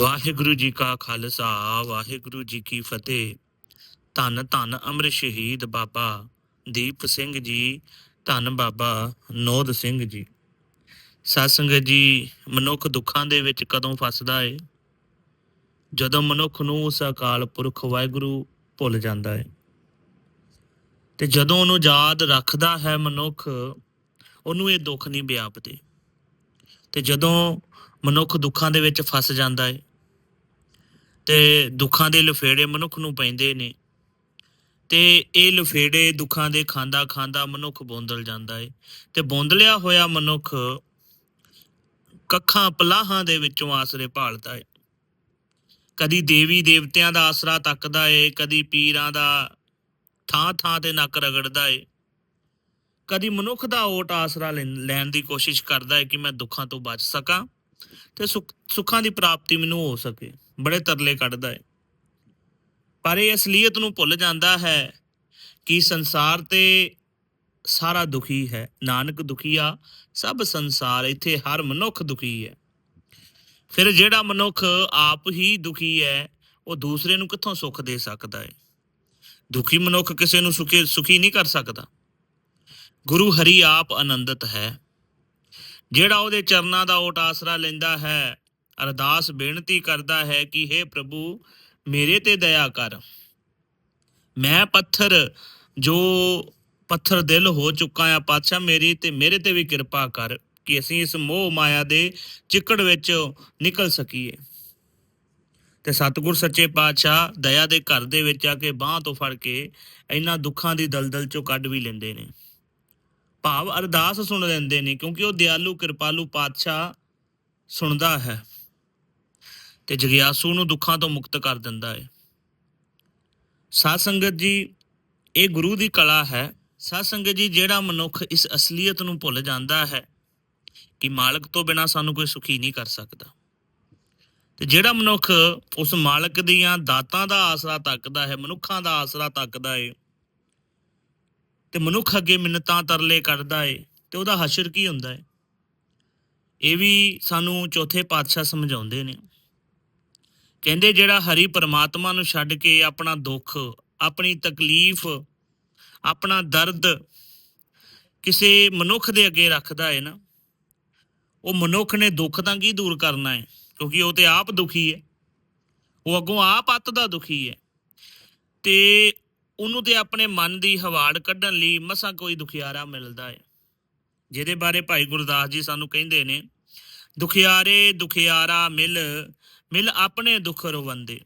ਵਾਹਿਗੁਰੂ ਜੀ ਕਾ ਖਾਲਸਾ, ਵਾਹਿਗੁਰੂ ਜੀ ਕੀ ਫਤਿਹ। ਧੰਨ ਧੰਨ ਅਮਰ ਸ਼ਹੀਦ ਬਾਬਾ ਦੀਪ ਸਿੰਘ ਜੀ, ਧੰਨ ਬਾਬਾ ਨੋਦ ਸਿੰਘ ਜੀ। ਸਤਸੰਗਤ ਜੀ, ਮਨੁੱਖ ਦੁੱਖਾਂ ਦੇ ਵਿੱਚ ਕਦੋਂ ਫਸਦਾ ਏ? ਜਦੋਂ ਮਨੁੱਖ ਨੂੰ ਉਸ ਅਕਾਲ ਪੁਰਖ ਵਾਹਿਗੁਰੂ ਭੁੱਲ ਜਾਂਦਾ ਹੈ ਤੇ ਜਦੋਂ ਉਹਨੂੰ ਯਾਦ ਰੱਖਦਾ ਹੈ ਮਨੁੱਖ, ਉਹਨੂੰ ਇਹ ਦੁੱਖ ਨਹੀਂ ਵਿਆਪਦੇ। ਤੇ ਜਦੋਂ ਮਨੁੱਖ ਦੁੱਖਾਂ ਦੇ ਵਿੱਚ ਫਸ ਜਾਂਦਾ ਏ ਤੇ ਦੁੱਖਾਂ ਦੇ ਲਫੇੜੇ ਮਨੁੱਖ ਨੂੰ ਪੈਂਦੇ ਨੇ। ਤੇ ਇਹ ਲਫੇੜੇ ਦੁੱਖਾਂ ਦੇ ਖਾਂਦਾ ਖਾਂਦਾ ਮਨੁੱਖ ਬੋਂਦਲ ਜਾਂਦਾ ਏ। ਤੇ ਬੋਂਦਲਿਆ ਹੋਇਆ ਮਨੁੱਖ ਕੱਖਾਂ ਪਲਾਹਾਂ ਦੇ ਵਿੱਚੋਂ ਆਸਰੇ ਭਾਲਦਾ ਏ। ਕਦੀ ਦੇਵੀ ਦੇਵਤਿਆਂ ਦਾ ਆਸਰਾ ਤੱਕਦਾ ਏ, ਕਦੀ ਪੀਰਾਂ ਦਾ ਥਾਂ ਥਾਂ ਤੇ ਨੱਕ ਰਗੜਦਾ ਏ। ਕਦੀ ਮਨੁੱਖ ਦਾ ਓਟ ਆਸਰਾ ਲੈਣ ਲੈਣ ਦੀ ਕੋਸ਼ਿਸ਼ ਕਰਦਾ ਏ ਕਿ ਮੈਂ ਦੁੱਖਾਂ ਤੋਂ ਬਚ ਸਕਾਂ ਤੇ ਸੁੱਖ- ਸੁੱਖਾਂ ਦੀ ਪ੍ਰਾਪਤੀ ਮੈਨੂੰ ਹੋ ਸਕੇ। ਬੜੇ ਤਰਲੇ ਕੱਢਦਾ ਹੈ ਪਰ ਇਹ ਅਸਲੀਅਤ ਨੂੰ ਭੁੱਲ ਜਾਂਦਾ ਹੈ ਕਿ ਸੰਸਾਰ ਤੇ ਸਾਰਾ ਦੁਖੀ ਹੈ। ਨਾਨਕ ਦੁਖੀਆ ਸਭ ਸੰਸਾਰ ਇੱਥੇ ਹਰ ਮਨੁੱਖ ਦੁਖੀ ਹੈ। ਫਿਰ ਜਿਹੜਾ ਮਨੁੱਖ ਆਪ ਹੀ ਦੁਖੀ ਹੈ, ਉਹ ਦੂਸਰੇ ਨੂੰ ਕਿੱਥੋਂ ਸੁੱਖ ਦੇ ਸਕਦਾ ਹੈ ਦੁਖੀ ਮਨੁੱਖ ਕਿਸੇ ਨੂੰ ਸੁਖੀ ਸੁਖੀ ਨਹੀਂ ਕਰ ਸਕਦਾ। ਗੁਰੂ ਹਰੀ ਆਪ ਆਨੰਦਤ ਹੈ। ਜਿਹੜਾ ਉਹਦੇ ਚਰਨਾਂ ਦਾ ਓਟ ਆਸਰਾ ਲੈਂਦਾ ਹੈ ਅਰਦਾਸ ਬੇਨਤੀ ਕਰਦਾ ਹੈ ਕਿ हे ਪ੍ਰਭੂ, ਮੇਰੇ ਤੇ ਦਇਆ ਕਰ। ਮੈਂ ਪੱਥਰ, ਜੋ ਪੱਥਰ ਦਿਲ ਹੋ ਚੁੱਕਾ ਆ ਪਾਤਸ਼ਾਹ ਮੇਰੀ ਤੇ ਮੇਰੇ ਤੇ ਵੀ ਕਿਰਪਾ ਕਰ ਕਿ ਅਸੀਂ ਇਸ ਮੋਹ ਮਾਇਆ ਦੇ ਚਿੱਕੜ ਵਿੱਚ ਨਿਕਲ ਸਕੀਏ। ਤੇ ਸਤਿਗੁਰ ਸੱਚੇ ਪਾਤਸ਼ਾਹ ਦਇਆ ਦੇ ਘਰ ਦੇ ਵਿੱਚ ਆ ਕੇ ਬਾਹ ਤੋਂ ਫੜ ਕੇ ਇਹਨਾਂ ਦੁੱਖਾਂ ਦੀ ਦਲਦਲ ਚੋਂ ਕੱਢ ਵੀ ਲੈਂਦੇ ਨੇ। ਭਾਵ ਅਰਦਾਸ ਸੁਣ ਲੈਂਦੇ ਨੇ ਕਿਉਂਕਿ ਉਹ ਦਿਆਲੂ, ਕਿਰਪਾਲੂ ਪਾਤਸ਼ਾਹ ਸੁਣਦਾ ਹੈ। ਤੇ ਜਗਿਆਸੂ ਨੂੰ ਦੁੱਖਾਂ ਤੋਂ ਮੁਕਤ ਕਰ ਦਿੰਦਾ ਹੈ ਸਾਧ ਸੰਗਤ ਜੀ, ਇਹ ਗੁਰੂ ਦੀ ਕਲਾ ਹੈ। ਸਾਧ ਸੰਗਤ ਜੀ, ਜਿਹੜਾ ਮਨੁੱਖ ਇਸ ਅਸਲੀਅਤ ਨੂੰ ਭੁੱਲ ਜਾਂਦਾ ਹੈ ਕਿ ਮਾਲਕ ਤੋਂ ਬਿਨਾ ਸਾਨੂੰ ਕੋਈ ਸੁਖੀ ਨਹੀਂ ਕਰ ਸਕਦਾ। ਤੇ ਜਿਹੜਾ ਮਨੁੱਖ ਉਸ ਮਾਲਕ ਦੀਆਂ ਦਾਤਾਂ ਦਾ ਆਸਰਾ ਤੱਕਦਾ ਹੈ, ਮਨੁੱਖਾਂ ਦਾ ਆਸਰਾ ਤੱਕਦਾ ਏ, ਤੇ ਮਨੁੱਖ ਅੱਗੇ ਮਿੰਨਤਾਂ ਤਰਲੇ ਕਰਦਾ ਏ, ਤੇ ਉਹਦਾ ਹਸ਼ਰ ਕੀ ਹੁੰਦਾ ਹੈ ਇਹ ਵੀ ਸਾਨੂੰ ਚੌਥੇ ਪਾਤਸ਼ਾਹ ਸਮਝਾਉਂਦੇ ਨੇ। ਕਹਿੰਦੇ ਜਿਹੜਾ ਹਰੀ ਪਰਮਾਤਮਾ ਨੂੰ ਛੱਡ ਕੇ ਆਪਣਾ ਦੁੱਖ, ਆਪਣੀ ਤਕਲੀਫ, ਆਪਣਾ ਦਰਦ ਕਿਸੇ ਮਨੁੱਖ ਦੇ ਅੱਗੇ ਰੱਖਦਾ ਹੈ ਨਾ, ਉਹ ਮਨੁੱਖ ਨੇ ਦੁੱਖ ਤਾਂ ਕੀ ਦੂਰ ਕਰਨਾ ਹੈ? ਕਿਉਂਕਿ ਉਹ ਤੇ ਆਪ ਦੁਖੀ ਹੈ। ਉਹ ਅੱਗੋਂ ਆਪ ਅੱਤ ਦਾ ਦੁਖੀ ਹੈ। ਤੇ ਉਹਨੂੰ ਤੇ ਆਪਣੇ ਮਨ ਦੀ ਹਵਾੜ ਕੱਢਣ ਲਈ ਮਸਾਂ ਕੋਈ ਦੁਖਿਆਰਾ ਮਿਲਦਾ ਹੈ। ਜਿਹਦੇ ਬਾਰੇ ਭਾਈ ਗੁਰਦਾਸ ਜੀ ਸਾਨੂੰ ਕਹਿੰਦੇ ਨੇ, ਦੁਖਿਆਰੇ ਦੁਖਿਆਰਾ ਮਿਲ ਮਿਲ ਆਪਣੇ ਦੁੱਖ ਰਵੰਦੇ।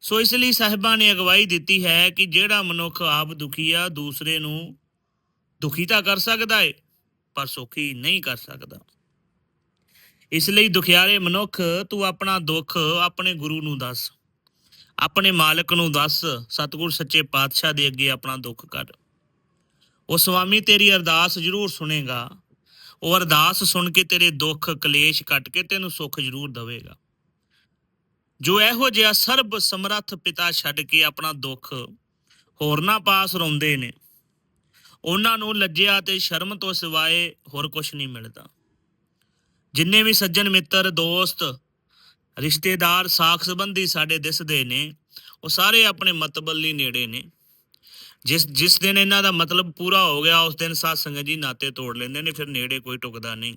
ਸੋ ਇਸ ਲਈ ਸਾਹਿਬਾਂ ਨੇ ਅਗਵਾਈ ਦਿੱਤੀ ਹੈ ਕਿ ਜਿਹੜਾ ਮਨੁੱਖ ਆਪ ਦੁਖੀ ਆ, ਦੂਸਰੇ ਨੂੰ ਦੁਖੀ ਤਾਂ ਕਰ ਸਕਦਾ ਏ, ਪਰ ਸੁਖੀ ਨਹੀਂ ਕਰ ਸਕਦਾ। ਇਸ ਲਈ ਦੁਖਿਆਰੇ ਮਨੁੱਖ, ਤੂੰ ਆਪਣਾ ਦੁੱਖ ਆਪਣੇ ਗੁਰੂ ਨੂੰ ਦੱਸ। ਆਪਣੇ ਮਾਲਕ ਨੂੰ ਦੱਸ, ਸਤਿਗੁਰ ਸੱਚੇ ਪਾਤਸ਼ਾਹ ਦੇ ਅੱਗੇ ਆਪਣਾ ਦੁੱਖ ਕੱਢ ਉਹ ਸੁਆਮੀ ਤੇਰੀ ਅਰਦਾਸ ਜ਼ਰੂਰ ਸੁਣੇਗਾ। ਉਹ ਅਰਦਾਸ ਸੁਣ ਕੇ ਤੇਰੇ ਦੁੱਖ ਕਲੇਸ਼ ਕੱਟ ਕੇ ਤੈਨੂੰ ਸੁੱਖ ਜ਼ਰੂਰ ਦੇਵੇਗਾ। ਜੋ ਇਹੋ ਜਿਹਾ ਸਰਬ ਸਮਰੱਥ ਪਿਤਾ ਛੱਡ ਕੇ ਆਪਣਾ ਦੁੱਖ ਹੋਰਨਾਂ ਪਾਸ ਰੋਂਦੇ ਨੇ। ਉਹਨਾਂ ਨੂੰ ਲੱਜਿਆ ਤੇ ਸ਼ਰਮ ਤੋਂ ਸਿਵਾਏ ਹੋਰ ਕੁਝ ਨਹੀਂ ਮਿਲਦਾ। ਜਿੰਨੇ ਵੀ ਸੱਜਣ ਮਿੱਤਰ, ਦੋਸਤ, ਰਿਸ਼ਤੇਦਾਰ, ਸਾਖ ਸੰਬੰਧੀ ਸਾਡੇ ਦਿਸਦੇ ਨੇ, ਉਹ ਸਾਰੇ ਆਪਣੇ ਮਤਬਲ ਲਈ ਨੇੜੇ ਨੇ। ਜਿਸ ਜਿਸ ਦਿਨ ਇਹਨਾਂ ਦਾ ਮਤਲਬ ਪੂਰਾ ਹੋ ਗਿਆ, ਉਸ ਦਿਨ ਸਾਧ ਸੰਗਤ ਜੀ ਨਾਤੇ ਤੋੜ ਲੈਂਦੇ ਨੇ, ਫਿਰ ਨੇੜੇ ਕੋਈ ਟੁਕਦਾ ਨਹੀਂ।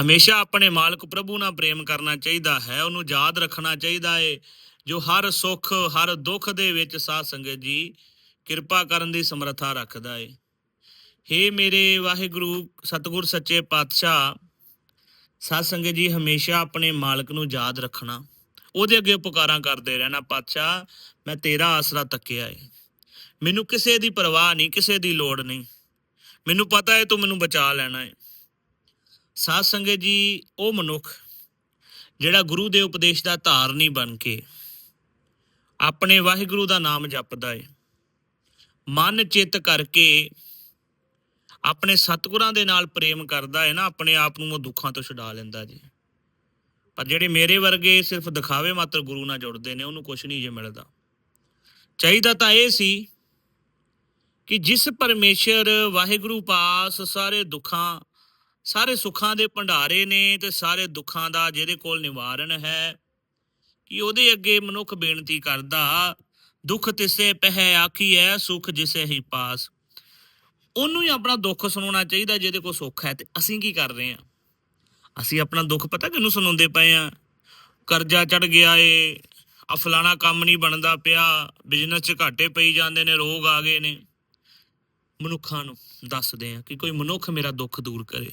ਹਮੇਸ਼ਾ ਆਪਣੇ ਮਾਲਕ ਪ੍ਰਭੂ ਨਾਲ ਪ੍ਰੇਮ ਕਰਨਾ ਚਾਹੀਦਾ ਹੈ, ਉਹਨੂੰ ਯਾਦ ਰੱਖਣਾ ਚਾਹੀਦਾ ਹੈ ਜੋ ਹਰ ਸੁੱਖ, ਹਰ ਦੁੱਖ ਦੇ ਵਿੱਚ ਸਾਧ ਸੰਗਤ ਜੀ ਕਿਰਪਾ ਕਰਨ ਦੀ ਸਮਰੱਥਾ ਰੱਖਦਾ ਏ। ਹੇ ਮੇਰੇ ਵਾਹਿਗੁਰੂ, ਸਤਿਗੁਰ ਸੱਚੇ ਪਾਤਸ਼ਾਹ, ਸਾਧ ਸੰਗਤ ਜੀ ਹਮੇਸ਼ਾ ਆਪਣੇ ਮਾਲਕ ਨੂੰ ਯਾਦ ਰੱਖਣਾ। ਉਹਦੇ ਅੱਗੇ ਪੁਕਾਰਾਂ ਕਰਦੇ ਰਹਿਣਾ। ਪਾਤਸ਼ਾਹ, ਮੈਂ ਤੇਰਾ ਆਸਰਾ ਤੱਕਿਆ ਏ। ਮੈਨੂੰ ਕਿਸੇ ਦੀ ਪਰਵਾਹ ਨਹੀਂ, ਕਿਸੇ ਦੀ ਲੋੜ ਨਹੀਂ। ਮੈਨੂੰ ਪਤਾ ਹੈ ਤੂੰ ਮੈਨੂੰ ਬਚਾ ਲੈਣਾ ਏ। ਸਾਧ ਸੰਗਤ ਜੀ, ਉਹ ਮਨੁੱਖ ਜਿਹੜਾ ਗੁਰੂ ਦੇ ਉਪਦੇਸ਼ ਦਾ ਧਾਰਨੀ ਬਣ ਕੇ ਆਪਣੇ ਵਾਹਿਗੁਰੂ ਦਾ ਨਾਮ ਜਪਦਾ ਏ, ਮਨ ਚਿੱਤ ਕਰਕੇ ਆਪਣੇ ਸਤਿਗੁਰਾਂ ਦੇ ਨਾਲ ਪ੍ਰੇਮ ਕਰਦਾ ਹੈ ਨਾ, ਆਪਣੇ ਆਪ ਨੂੰ ਉਹ ਦੁੱਖਾਂ ਤੋਂ ਛੁਡਾ ਲੈਂਦਾ ਜੀ। ਪਰ ਜਿਹੜੇ ਮੇਰੇ ਵਰਗੇ ਸਿਰਫ ਦਿਖਾਵੇ ਮਾਤਰ ਗੁਰੂ ਨਾਲ ਜੁੜਦੇ ਨੇ, ਉਹਨੂੰ ਕੁਝ ਨਹੀਂ ਜੇ ਮਿਲਦਾ। ਚਾਹੀਦਾ ਤਾਂ ਇਹ ਸੀ ਕਿ ਜਿਸ ਪਰਮੇਸ਼ਰ ਵਾਹਿਗੁਰੂ ਪਾਸ ਸਾਰੇ ਦੁੱਖਾਂ ਸਾਰੇ ਸੁੱਖਾਂ ਦੇ ਭੰਡਾਰੇ ਨੇ ਤੇ ਸਾਰੇ ਦੁੱਖਾਂ ਦਾ ਜਿਹਦੇ ਕੋਲ ਨਿਵਾਰਨ ਹੈ, ਕਿ ਉਹਦੇ ਅੱਗੇ ਮਨੁੱਖ ਬੇਨਤੀ ਕਰਦਾ, ਦੁੱਖ ਤਿਸੇ ਪਹਿ ਆਖੀਐ, ਸੁਖ ਜਿਸੇ ਹੀ ਪਾਸ। ਉਹਨੂੰ ਹੀ ਆਪਣਾ ਦੁੱਖ ਸੁਣਾਉਣਾ ਚਾਹੀਦਾ ਜਿਹਦੇ ਕੋਲ ਸੁੱਖ ਹੈ, ਤੇ ਅਸੀਂ ਕੀ ਕਰ ਰਹੇ ਹਾਂ? ਅਸੀਂ ਆਪਣਾ ਦੁੱਖ ਪਤਾ ਕਿਹਨੂੰ ਸੁਣਾਉਂਦੇ ਪਏ ਆ ਕਰਜ਼ਾ ਚੜ ਗਿਆ ਏ ਆ ਫਲਾਣਾ ਕੰਮ ਨਹੀਂ ਬਣਦਾ ਪਿਆ ਬਿਜ਼ਨਸ 'ਚ ਘਾਟੇ ਪਈ ਜਾਂਦੇ ਨੇ, ਰੋਗ ਆ ਗਏ ਨੇ। ਮਨੁੱਖਾਂ ਨੂੰ ਦੱਸਦੇ ਆ ਕਿ ਕੋਈ ਮਨੁੱਖ ਮੇਰਾ ਦੁੱਖ ਦੂਰ ਕਰੇ।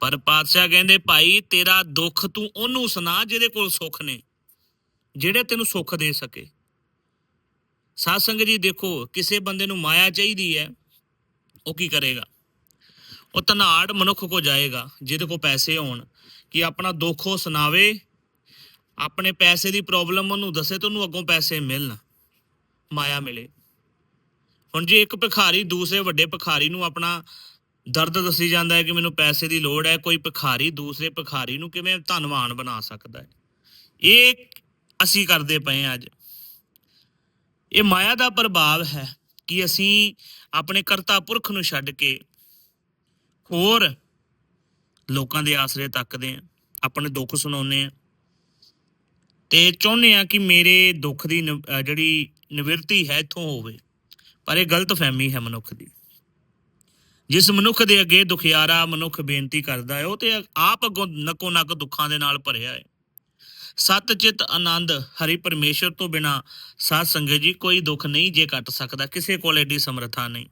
ਪਰ ਪਾਤਸ਼ਾਹ ਕਹਿੰਦੇ, ਭਾਈ, ਤੇਰਾ ਦੁੱਖ ਤੂੰ ਉਹਨੂੰ ਸੁਣਾ ਜਿਹਦੇ ਕੋਲ ਸੁੱਖ ਨੇ, ਜਿਹੜੇ ਤੈਨੂੰ ਸੁੱਖ ਦੇ ਸਕੇ। ਸਾਧ ਸੰਗਤ ਜੀ, ਦੇਖੋ, ਕਿਸੇ ਬੰਦੇ ਨੂੰ ਮਾਇਆ ਚਾਹੀਦੀ ਹੈ, ਉਹ ਕੀ ਕਰੇਗਾ? ਉਹ ਧਨਾੜ ਮਨੁੱਖ ਕੋ ਜਾਏਗਾ, ਜਿਹਦੇ ਕੋ ਪੈਸੇ ਹੋਣ, ਕਿ ਆਪਣਾ ਦੁੱਖ ਉਹ ਸੁਣਾਵੇ, ਆਪਣੇ ਪੈਸੇ ਦੀ ਪ੍ਰੋਬਲਮ ਉਹਨੂੰ ਦੱਸੇ ਤੇ ਉਹਨੂੰ ਅੱਗੋਂ ਪੈਸੇ ਮਿਲਣ, ਮਾਇਆ ਮਿਲੇ। ਹੁਣ ਜੇ ਇੱਕ ਭਿਖਾਰੀ ਦੂਸਰੇ ਵੱਡੇ ਭਿਖਾਰੀ ਨੂੰ ਆਪਣਾ ਦਰਦ ਦੱਸੀ ਜਾਂਦਾ ਹੈ ਕਿ ਮੈਨੂੰ ਪੈਸੇ ਦੀ ਲੋੜ ਹੈ, ਕੋਈ ਭਿਖਾਰੀ ਦੂਸਰੇ ਭਿਖਾਰੀ ਨੂੰ ਕਿਵੇਂ ਧਨਵਾਨ ਬਣਾ ਸਕਦਾ ਹੈ? ਇਹ ਅਸੀਂ ਕਰਦੇ ਪਏ ਹਾਂ ਅੱਜ। ਇਹ ਮਾਇਆ ਦਾ ਪ੍ਰਭਾਵ ਹੈ ਕਿ ਅਸੀਂ ਆਪਣੇ ਕਰਤਾ ਪੁਰਖ ਨੂੰ ਛੱਡ ਕੇ ਹੋਰ ਲੋਕਾਂ ਦੇ ਆਸਰੇ ਤੱਕਦੇ ਆ ਆਪਣੇ ਦੁੱਖ ਸੁਣਾਉਂਦੇ ਆ ਤੇ ਚਾਹੁੰਦੇ ਆ ਕਿ ਮੇਰੇ ਦੁੱਖ ਦੀ ਨਿਵ- ਜਿਹੜੀ ਨਿਵਰਤੀ ਹੈ, ਇੱਥੋਂ ਹੋਵੇ। ਪਰ ਇਹ ਗਲਤ ਫਹਿਮੀ ਹੈ ਮਨੁੱਖ ਦੀ। ਜਿਸ ਮਨੁੱਖ ਦੇ ਅੱਗੇ ਦੁਖਿਆਰਾ ਮਨੁੱਖ ਬੇਨਤੀ ਕਰਦਾ ਹੈ, ਉਹ ਤੇ ਆਪ ਅੱਗੋਂ ਨਕੋ ਨਕ ਦੁੱਖਾਂ ਦੇ ਨਾਲ ਭਰਿਆ ਹੈ। ਸਤ ਚਿਤ ਆਨੰਦ ਹਰੀ ਪਰਮੇਸ਼ਰ ਤੋਂ ਬਿਨਾ ਸਾਧ ਸੰਗਤ ਜੀ ਕੋਈ ਦੁੱਖ ਨਹੀਂ ਜੇ ਕੱਟ ਸਕਦਾ, ਕਿਸੇ ਕੋਲ ਐਡੀ ਸਮਰੱਥਾ ਨਹੀਂ।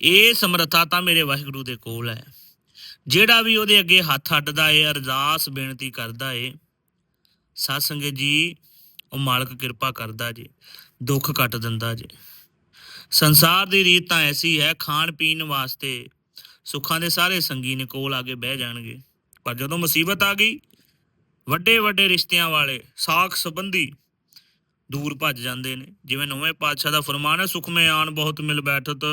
ਇਹ ਸਮਰੱਥਾ ਤਾਂ ਮੇਰੇ ਵਾਹਿਗੁਰੂ ਦੇ ਕੋਲ ਹੈ। ਜਿਹੜਾ ਵੀ ਉਹਦੇ ਅੱਗੇ ਹੱਥ ਅੱਡਦਾ ਏ, ਅਰਦਾਸ ਬੇਨਤੀ ਕਰਦਾ ਏ, ਸਾਧ ਸੰਗਤ ਜੀ, ਉਹ ਮਾਲਕ ਕਿਰਪਾ ਕਰਦਾ ਜੀ, ਦੁੱਖ ਕੱਟ ਦਿੰਦਾ ਜੀ। ਸੰਸਾਰ ਦੀ ਰੀਤ ਤਾਂ ਐਸੀ ਹੈ ਖਾਣ ਪੀਣ ਵਾਸਤੇ ਸੁੱਖਾਂ ਦੇ ਸਾਰੇ ਸੰਗੀ ਨੇ ਕੋਲ ਆ ਕੇ ਬਹਿ ਜਾਣਗੇ। ਪਰ ਜਦੋਂ ਮੁਸੀਬਤ ਆ ਗਈ ਵੱਡੇ ਵੱਡੇ ਰਿਸ਼ਤਿਆਂ ਵਾਲੇ ਸਾਖ ਸੰਬੰਧੀ ਦੂਰ ਭੱਜ ਜਾਂਦੇ ਨੇ। ਜਿਵੇਂ ਨਵੇਂ ਪਾਤਸ਼ਾਹ ਦਾ ਫਰਮਾਨ ਹੈ ਸੁਖਮੇ ਆਣ ਬਹੁਤ ਮਿਲ ਬੈਠਤ,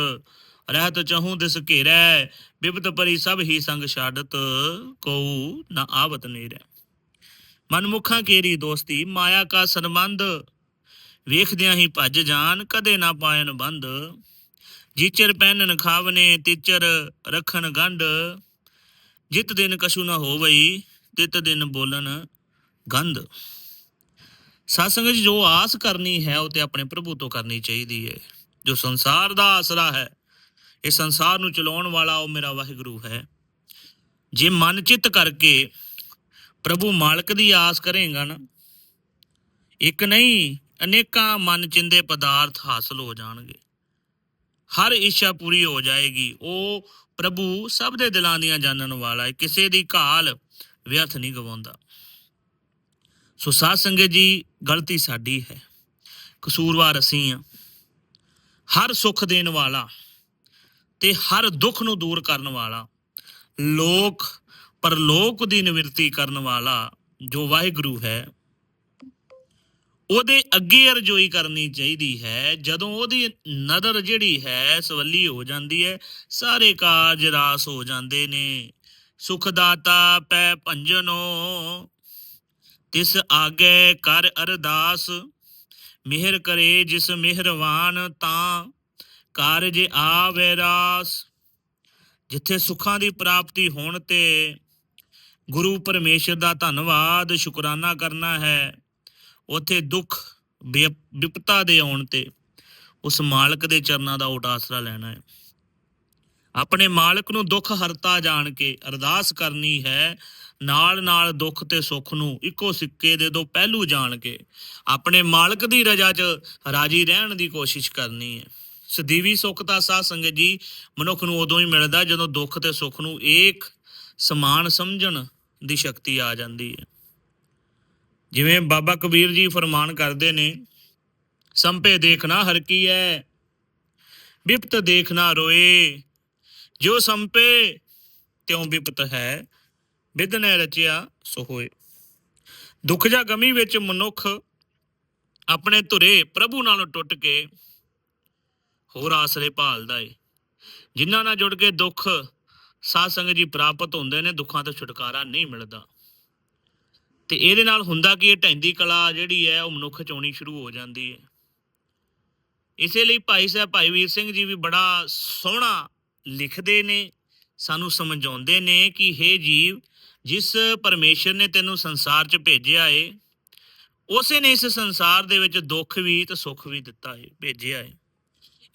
ਰਹਿਤ ਚਹੂ ਦਿਸ ਘੇਰੈ ਬਿਪਤ ਪਰੀ ਸਭ ਹੀ ਸੰਗ ਛਾੜਤ, ਕਉ ਨਾ ਆਵਤ ਨੇਰੇ। ਮਨਮੁਖਾਂ ਕੇਰੀ ਦੋਸਤੀ, ਮਾਇਆ ਕਾ ਸੰਬੰਧ ਵੇਖਦਿਆਂ ਹੀ ਭੱਜ ਜਾਣ ਕਦੇ ਨਾ ਪਾਇਨ ਬੰਦ। ਜਿਚਰ ਪਹਿਨਨ ਖਾਵਨੇ, ਤਿਚਰ ਰਖਣ ਗੰਢ। ਜਿਤ ਦਿਨ ਕਸ਼ੂ ਨਾ ਹੋਵਈ, ਤਿਤ ਦਿਨ ਬੋਲਨ ਗੰਧ। ਸਾਸੰਗ ਜੀ ਜੋ ਆਸ ਕਰਨੀ ਹੈ, ਉਹ ਤੇ ਆਪਣੇ ਪ੍ਰਭੂ ਤੋਂ ਕਰਨੀ ਚਾਹੀਦੀ ਹੈ। ਜੋ ਸੰਸਾਰ ਦਾ ਆਸਰਾ ਹੈ, ਇਹ ਸੰਸਾਰ ਨੂੰ ਚਲਾਉਣ ਵਾਲਾ ਉਹ ਮੇਰਾ ਵਾਹਿਗੁਰੂ ਹੈ। ਜੇ ਮਨ ਚਿੱਤ ਕਰਕੇ ਪ੍ਰਭੂ ਮਾਲਕ ਦੀ ਆਸ ਕਰੇਗਾ ਨਾ ਇੱਕ ਨਹੀਂ ਅਨੇਕਾਂ ਮਨ ਚਿੰਦੇ ਪਦਾਰਥ ਹਾਸਲ ਹੋ ਜਾਣਗੇ। ਹਰ ਇੱਛਾ ਪੂਰੀ ਹੋ ਜਾਏਗੀ। ਉਹ ਪ੍ਰਭੂ ਸਭ ਦੇ ਦਿਲਾਂ ਦੀਆਂ ਜਾਣਨ ਵਾਲਾ ਹੈ। ਕਿਸੇ ਦੀ ਘਾਲ ਵਿਅਰਥ ਨਹੀਂ ਗਵਾਉਂਦਾ। ਸੋ ਸਾਧ ਸੰਗਤ ਜੀ, ਗਲਤੀ ਸਾਡੀ ਹੈ। ਕਸੂਰਵਾਰ ਅਸੀਂ ਆ ਹਰ ਸੁੱਖ ਦੇਣ ਵਾਲਾ ਤੇ ਹਰ ਦੁੱਖ ਨੂੰ ਦੂਰ ਕਰਨ ਵਾਲਾ, ਲੋਕ, ਪਰਲੋਕ ਦੀ ਨਿਵਰਤੀ ਕਰਨ ਵਾਲਾ ਜੋ ਵਾਹਿਗੁਰੂ ਹੈ ਉਹਦੇ ਅੱਗੇ ਅਰਜ਼ੋਈ ਕਰਨੀ ਚਾਹੀਦੀ ਹੈ। ਜਦੋਂ ਉਹਦੀ ਨਜ਼ਰ ਜਿਹੜੀ ਹੈ ਸਵੱਲੀ ਹੋ ਜਾਂਦੀ ਹੈ, ਸਾਰੇ ਕਾਰਜ ਰਾਸ ਹੋ ਜਾਂਦੇ ਨੇ। ਸੁਖ ਦਾਤਾ ਪੈ ਭੰਜਨੋ, ਤਿਸ ਆਗੇ ਕਰ ਅਰਦਾਸ। ਮਿਹਰ ਕਰੇ ਜਿਸ ਮਿਹਰਵਾਨ ਤਾਂ, ਕਾਰਜ ਆਵੇ ਰਾਸ। ਜਿੱਥੇ ਸੁੱਖਾਂ ਦੀ ਪ੍ਰਾਪਤੀ ਹੋਣ ਤੇ ਗੁਰੂ ਪਰਮੇਸ਼ਰ ਦਾ ਧੰਨਵਾਦ, ਸ਼ੁਕਰਾਨਾ ਕਰਨਾ ਹੈ। ਉੱਥੇ ਦੁੱਖ ਵਿਪ- ਵਿਪਤਾ ਦੇ ਆਉਣ ਤੇ ਉਸ ਮਾਲਕ ਦੇ ਚਰਨਾਂ ਦਾ ਓਟ ਆਸਰਾ ਲੈਣਾ ਹੈ। ਆਪਣੇ ਮਾਲਕ ਨੂੰ ਦੁੱਖ ਹਰਤਾ ਜਾਣ ਕੇ ਅਰਦਾਸ ਕਰਨੀ ਹੈ ਨਾਲ ਨਾਲ ਦੁੱਖ ਤੇ ਸੁੱਖ ਨੂੰ ਇੱਕੋ ਸਿੱਕੇ ਦੇ ਦੋ ਪਹਿਲੂ ਜਾਣ ਕੇ ਆਪਣੇ ਮਾਲਕ ਦੀ ਰਜ਼ਾ 'ਚ ਰਾਜੀ ਰਹਿਣ ਦੀ ਕੋਸ਼ਿਸ਼ ਕਰਨੀ ਹੈ। ਸਦੀਵੀ ਸੁੱਖ ਦਾ ਸਾਧ ਸੰਗਤ ਜੀ ਮਨੁੱਖ ਨੂੰ ਉਦੋਂ ਹੀ ਮਿਲਦਾ ਜਦੋਂ ਦੁੱਖ ਤੇ ਸੁੱਖ ਨੂੰ ਏਕ ਸਮਾਨ ਸਮਝਣ ਦੀ ਸ਼ਕਤੀ ਆ ਜਾਂਦੀ ਹੈ। ਜਿਵੇਂ ਬਾਬਾ ਕਬੀਰ ਜੀ ਫਰਮਾਨ ਕਰਦੇ ਨੇ, ਸੰਪੇ ਦੇਖਣਾ ਹਰ ਕੀ ਹੈ ਵਿਪਤ ਦੇਖਣਾ ਰੋਏ। ਜੋ ਸੰਪੇ, ਤਿਉ ਵਿਪਤ ਹੈ ਵਿਦ ਨੇ ਰਚਿਆ ਸੋ ਹੋਏ। ਦੁੱਖ ਜਾਂ ਗਮੀ ਵਿੱਚ ਮਨੁੱਖ ਆਪਣੇ ਧੁਰੇ ਪ੍ਰਭੂ ਨਾਲੋਂ ਟੁੱਟ ਕੇ ਹੋਰ ਆਸਰੇ ਭਾਲਦਾ ਏ। ਜਿਨ੍ਹਾਂ ਨਾਲ ਜੁੜ ਕੇ ਦੁੱਖ ਸਾਧ ਸੰਗਤ ਜੀ ਪ੍ਰਾਪਤ ਹੁੰਦੇ ਨੇ, ਦੁੱਖਾਂ ਤੋਂ ਛੁਟਕਾਰਾ ਨਹੀਂ ਮਿਲਦਾ। ਤੇ ਇਹਦੇ ਨਾਲ ਹੁੰਦਾ ਕਿ ਇਹ ਢੈਂਦੀ ਕਲਾ ਜਿਹੜੀ ਹੈ, ਉਹ ਮਨੁੱਖ ਚ ਆਉਣੀ ਸ਼ੁਰੂ ਹੋ ਜਾਂਦੀ ਹੈ। ਇਸੇ ਲਈ ਭਾਈ ਸਾਹਿਬ, ਭਾਈ ਵੀਰ ਸਿੰਘ ਜੀ ਵੀ ਬੜਾ ਸੋਹਣਾ ਲਿਖਦੇ ਨੇ, ਸਾਨੂੰ ਸਮਝਾਉਂਦੇ ਨੇ ਕਿ हे ਜੀਵ, ਜਿਸ ਪਰਮੇਸ਼ਰ ਨੇ ਤੈਨੂੰ ਸੰਸਾਰ 'ਚ ਭੇਜਿਆ ਏ, ਉਸੇ ਨੇ ਇਸ ਸੰਸਾਰ ਦੇ ਵਿੱਚ ਦੁੱਖ ਵੀ ਤੇ ਸੁੱਖ ਵੀ ਦਿੱਤਾ ਏ, ਭੇਜਿਆ ਏ।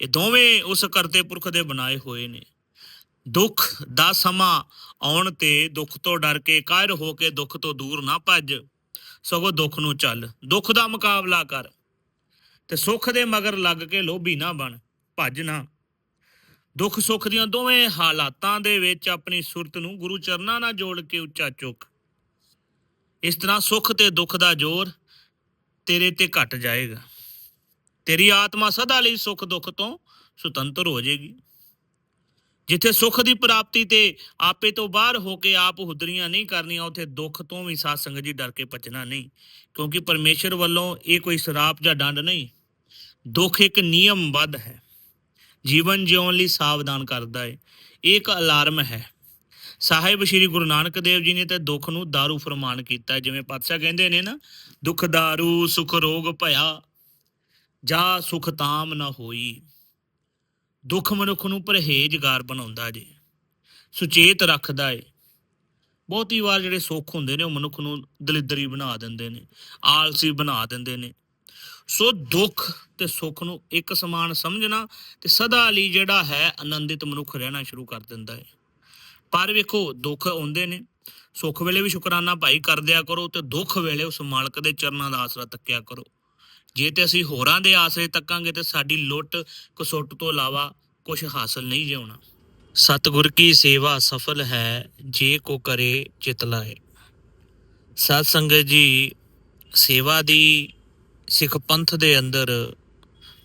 ਇਹ ਦੋਵੇਂ ਉਸ ਕਰਤੇ ਪੁਰਖ ਦੇ ਬਣਾਏ ਹੋਏ ਨੇ। ਦੁੱਖ ਦਾ ਸਮਾਂ ਆਉਣ ਤੇ ਦੁੱਖ ਤੋਂ ਡਰ ਕੇ ਕਾਇਰ ਹੋ ਕੇ ਦੁੱਖ ਤੋਂ ਦੂਰ ਨਾ ਭੱਜ, ਸਗੋਂ ਦੁੱਖ ਨੂੰ ਚੱਲ। ਦੁੱਖ ਦਾ ਮੁਕਾਬਲਾ ਕਰ ਤੇ ਸੁੱਖ ਦੇ ਮਗਰ ਲੱਗ ਕੇ ਲੋਭੀ ਨਾ ਬਣ, ਭੱਜ ਨਾ। ਦੁੱਖ ਸੁੱਖ ਦੀਆਂ ਦੋਵੇਂ ਹਾਲਾਤਾਂ ਦੇ ਵਿੱਚ ਆਪਣੀ ਸੁਰਤ ਨੂੰ ਗੁਰੂ ਚਰਨਾਂ ਨਾਲ ਜੋੜ ਕੇ ਉੱਚਾ ਚੁੱਕ। ਇਸ ਤਰ੍ਹਾਂ ਸੁੱਖ ਤੇ ਦੁੱਖ ਦਾ ਜ਼ੋਰ ਤੇਰੇ ਤੇ ਘਟ ਜਾਏਗਾ। ਤੇਰੀ ਆਤਮਾ ਸਦਾ ਲਈ ਸੁੱਖ ਦੁੱਖ ਤੋਂ ਸੁਤੰਤਰ ਹੋ ਜਾਏਗੀ। ਜਿੱਥੇ ਸੁੱਖ ਦੀ ਪ੍ਰਾਪਤੀ ਤੇ ਆਪੇ ਤੋਂ ਬਾਹਰ ਹੋ ਕੇ ਆਪ ਹੁਦਰੀਆਂ ਨਹੀਂ ਕਰਨੀਆਂ ਉੱਥੇ ਦੁੱਖ ਤੋਂ ਵੀ ਸਾਧ ਸੰਗਤ ਜੀ ਡਰ ਕੇ ਬਚਣਾ ਨਹੀਂ ਕਿਉਂਕਿ ਪਰਮੇਸ਼ਰ ਵੱਲੋਂ ਇਹ ਕੋਈ ਸਰਾਪ ਜਾਂ ਡੰਡ ਨਹੀਂ ਦੁੱਖ ਇੱਕ ਨਿਯਮਬੱਧ ਹੈ ਜੀਵਨ ਜਿਉਣ ਲਈ ਸਾਵਧਾਨ ਕਰਦਾ ਹੈ ਇਹ ਇੱਕ ਅਲਾਰਮ ਹੈ ਸਾਹਿਬ ਸ੍ਰੀ ਗੁਰੂ ਨਾਨਕ ਦੇਵ ਜੀ ਨੇ ਤੇ ਦੁੱਖ ਨੂੰ दारू ਫਰਮਾਨ ਕੀਤਾ ਹੈ। ਜਿਵੇਂ ਪਾਤਸ਼ਾਹ ਕਹਿੰਦੇ ਨੇ ਨਾ ਦੁੱਖ दारू ਸੁਖ ਰੋਗ ਭਇਆ ਜਾ ਸੁਖ ਤਾਮ ਨਾ ਹੋਈ ਦੁੱਖ ਮਨੁੱਖ ਨੂੰ ਪਰਹੇਜ਼ਗਾਰ ਬਣਾਉਂਦਾ ਜੇ, ਸੁਚੇਤ ਰੱਖਦਾ ਏ। ਬਹੁਤੀ ਵਾਰ ਜਿਹੜੇ ਸੁੱਖ ਹੁੰਦੇ ਨੇ, ਉਹ ਮਨੁੱਖ ਨੂੰ ਦਲਿਦਰੀ ਬਣਾ ਦਿੰਦੇ ਨੇ, ਆਲਸੀ ਬਣਾ ਦਿੰਦੇ ਨੇ। ਸੋ ਦੁੱਖ ਤੇ ਸੁੱਖ ਨੂੰ ਇੱਕ ਸਮਾਨ ਸਮਝਣਾ ਤੇ ਸਦਾ ਲਈ ਜਿਹੜਾ ਹੈ ਆਨੰਦਿਤ ਮਨੁੱਖ ਰਹਿਣਾ ਸ਼ੁਰੂ ਕਰ ਦਿੰਦਾ ਹੈ ਪਰ ਵੇਖੋ, ਦੁੱਖ ਆਉਂਦੇ ਨੇ, ਸੁੱਖ ਵੇਲੇ ਵੀ ਸ਼ੁਕਰਾਨਾ ਭਾਈ ਕਰਦਿਆ ਕਰੋ ਤੇ ਦੁੱਖ ਵੇਲੇ ਉਸ ਮਾਲਕ ਦੇ ਚਰਨਾਂ ਦਾ ਆਸਰਾ ਤੱਕਿਆ ਕਰੋ। ਜੇ ਤੇ ਅਸੀਂ ਹੋਰਾਂ ਦੇ ਆਸਰੇ ਤੱਕਾਂਗੇ ਤੇ ਸਾਡੀ ਲੁੱਟ ਕਸੁੱਟ ਤੋਂ ਇਲਾਵਾ ਕੁਝ ਹਾਸਲ ਨਹੀਂ ਜਿਉਣਾ ਸਤਿਗੁਰ ਕੀ ਸੇਵਾ ਸਫਲ ਹੈ, ਜੇ ਕੋ ਕਰੇ ਚਿਤ ਲਾਏ ਸਤ ਸੰਗਤ ਜੀ, ਸੇਵਾ ਦੀ ਸਿੱਖ ਪੰਥ ਦੇ ਅੰਦਰ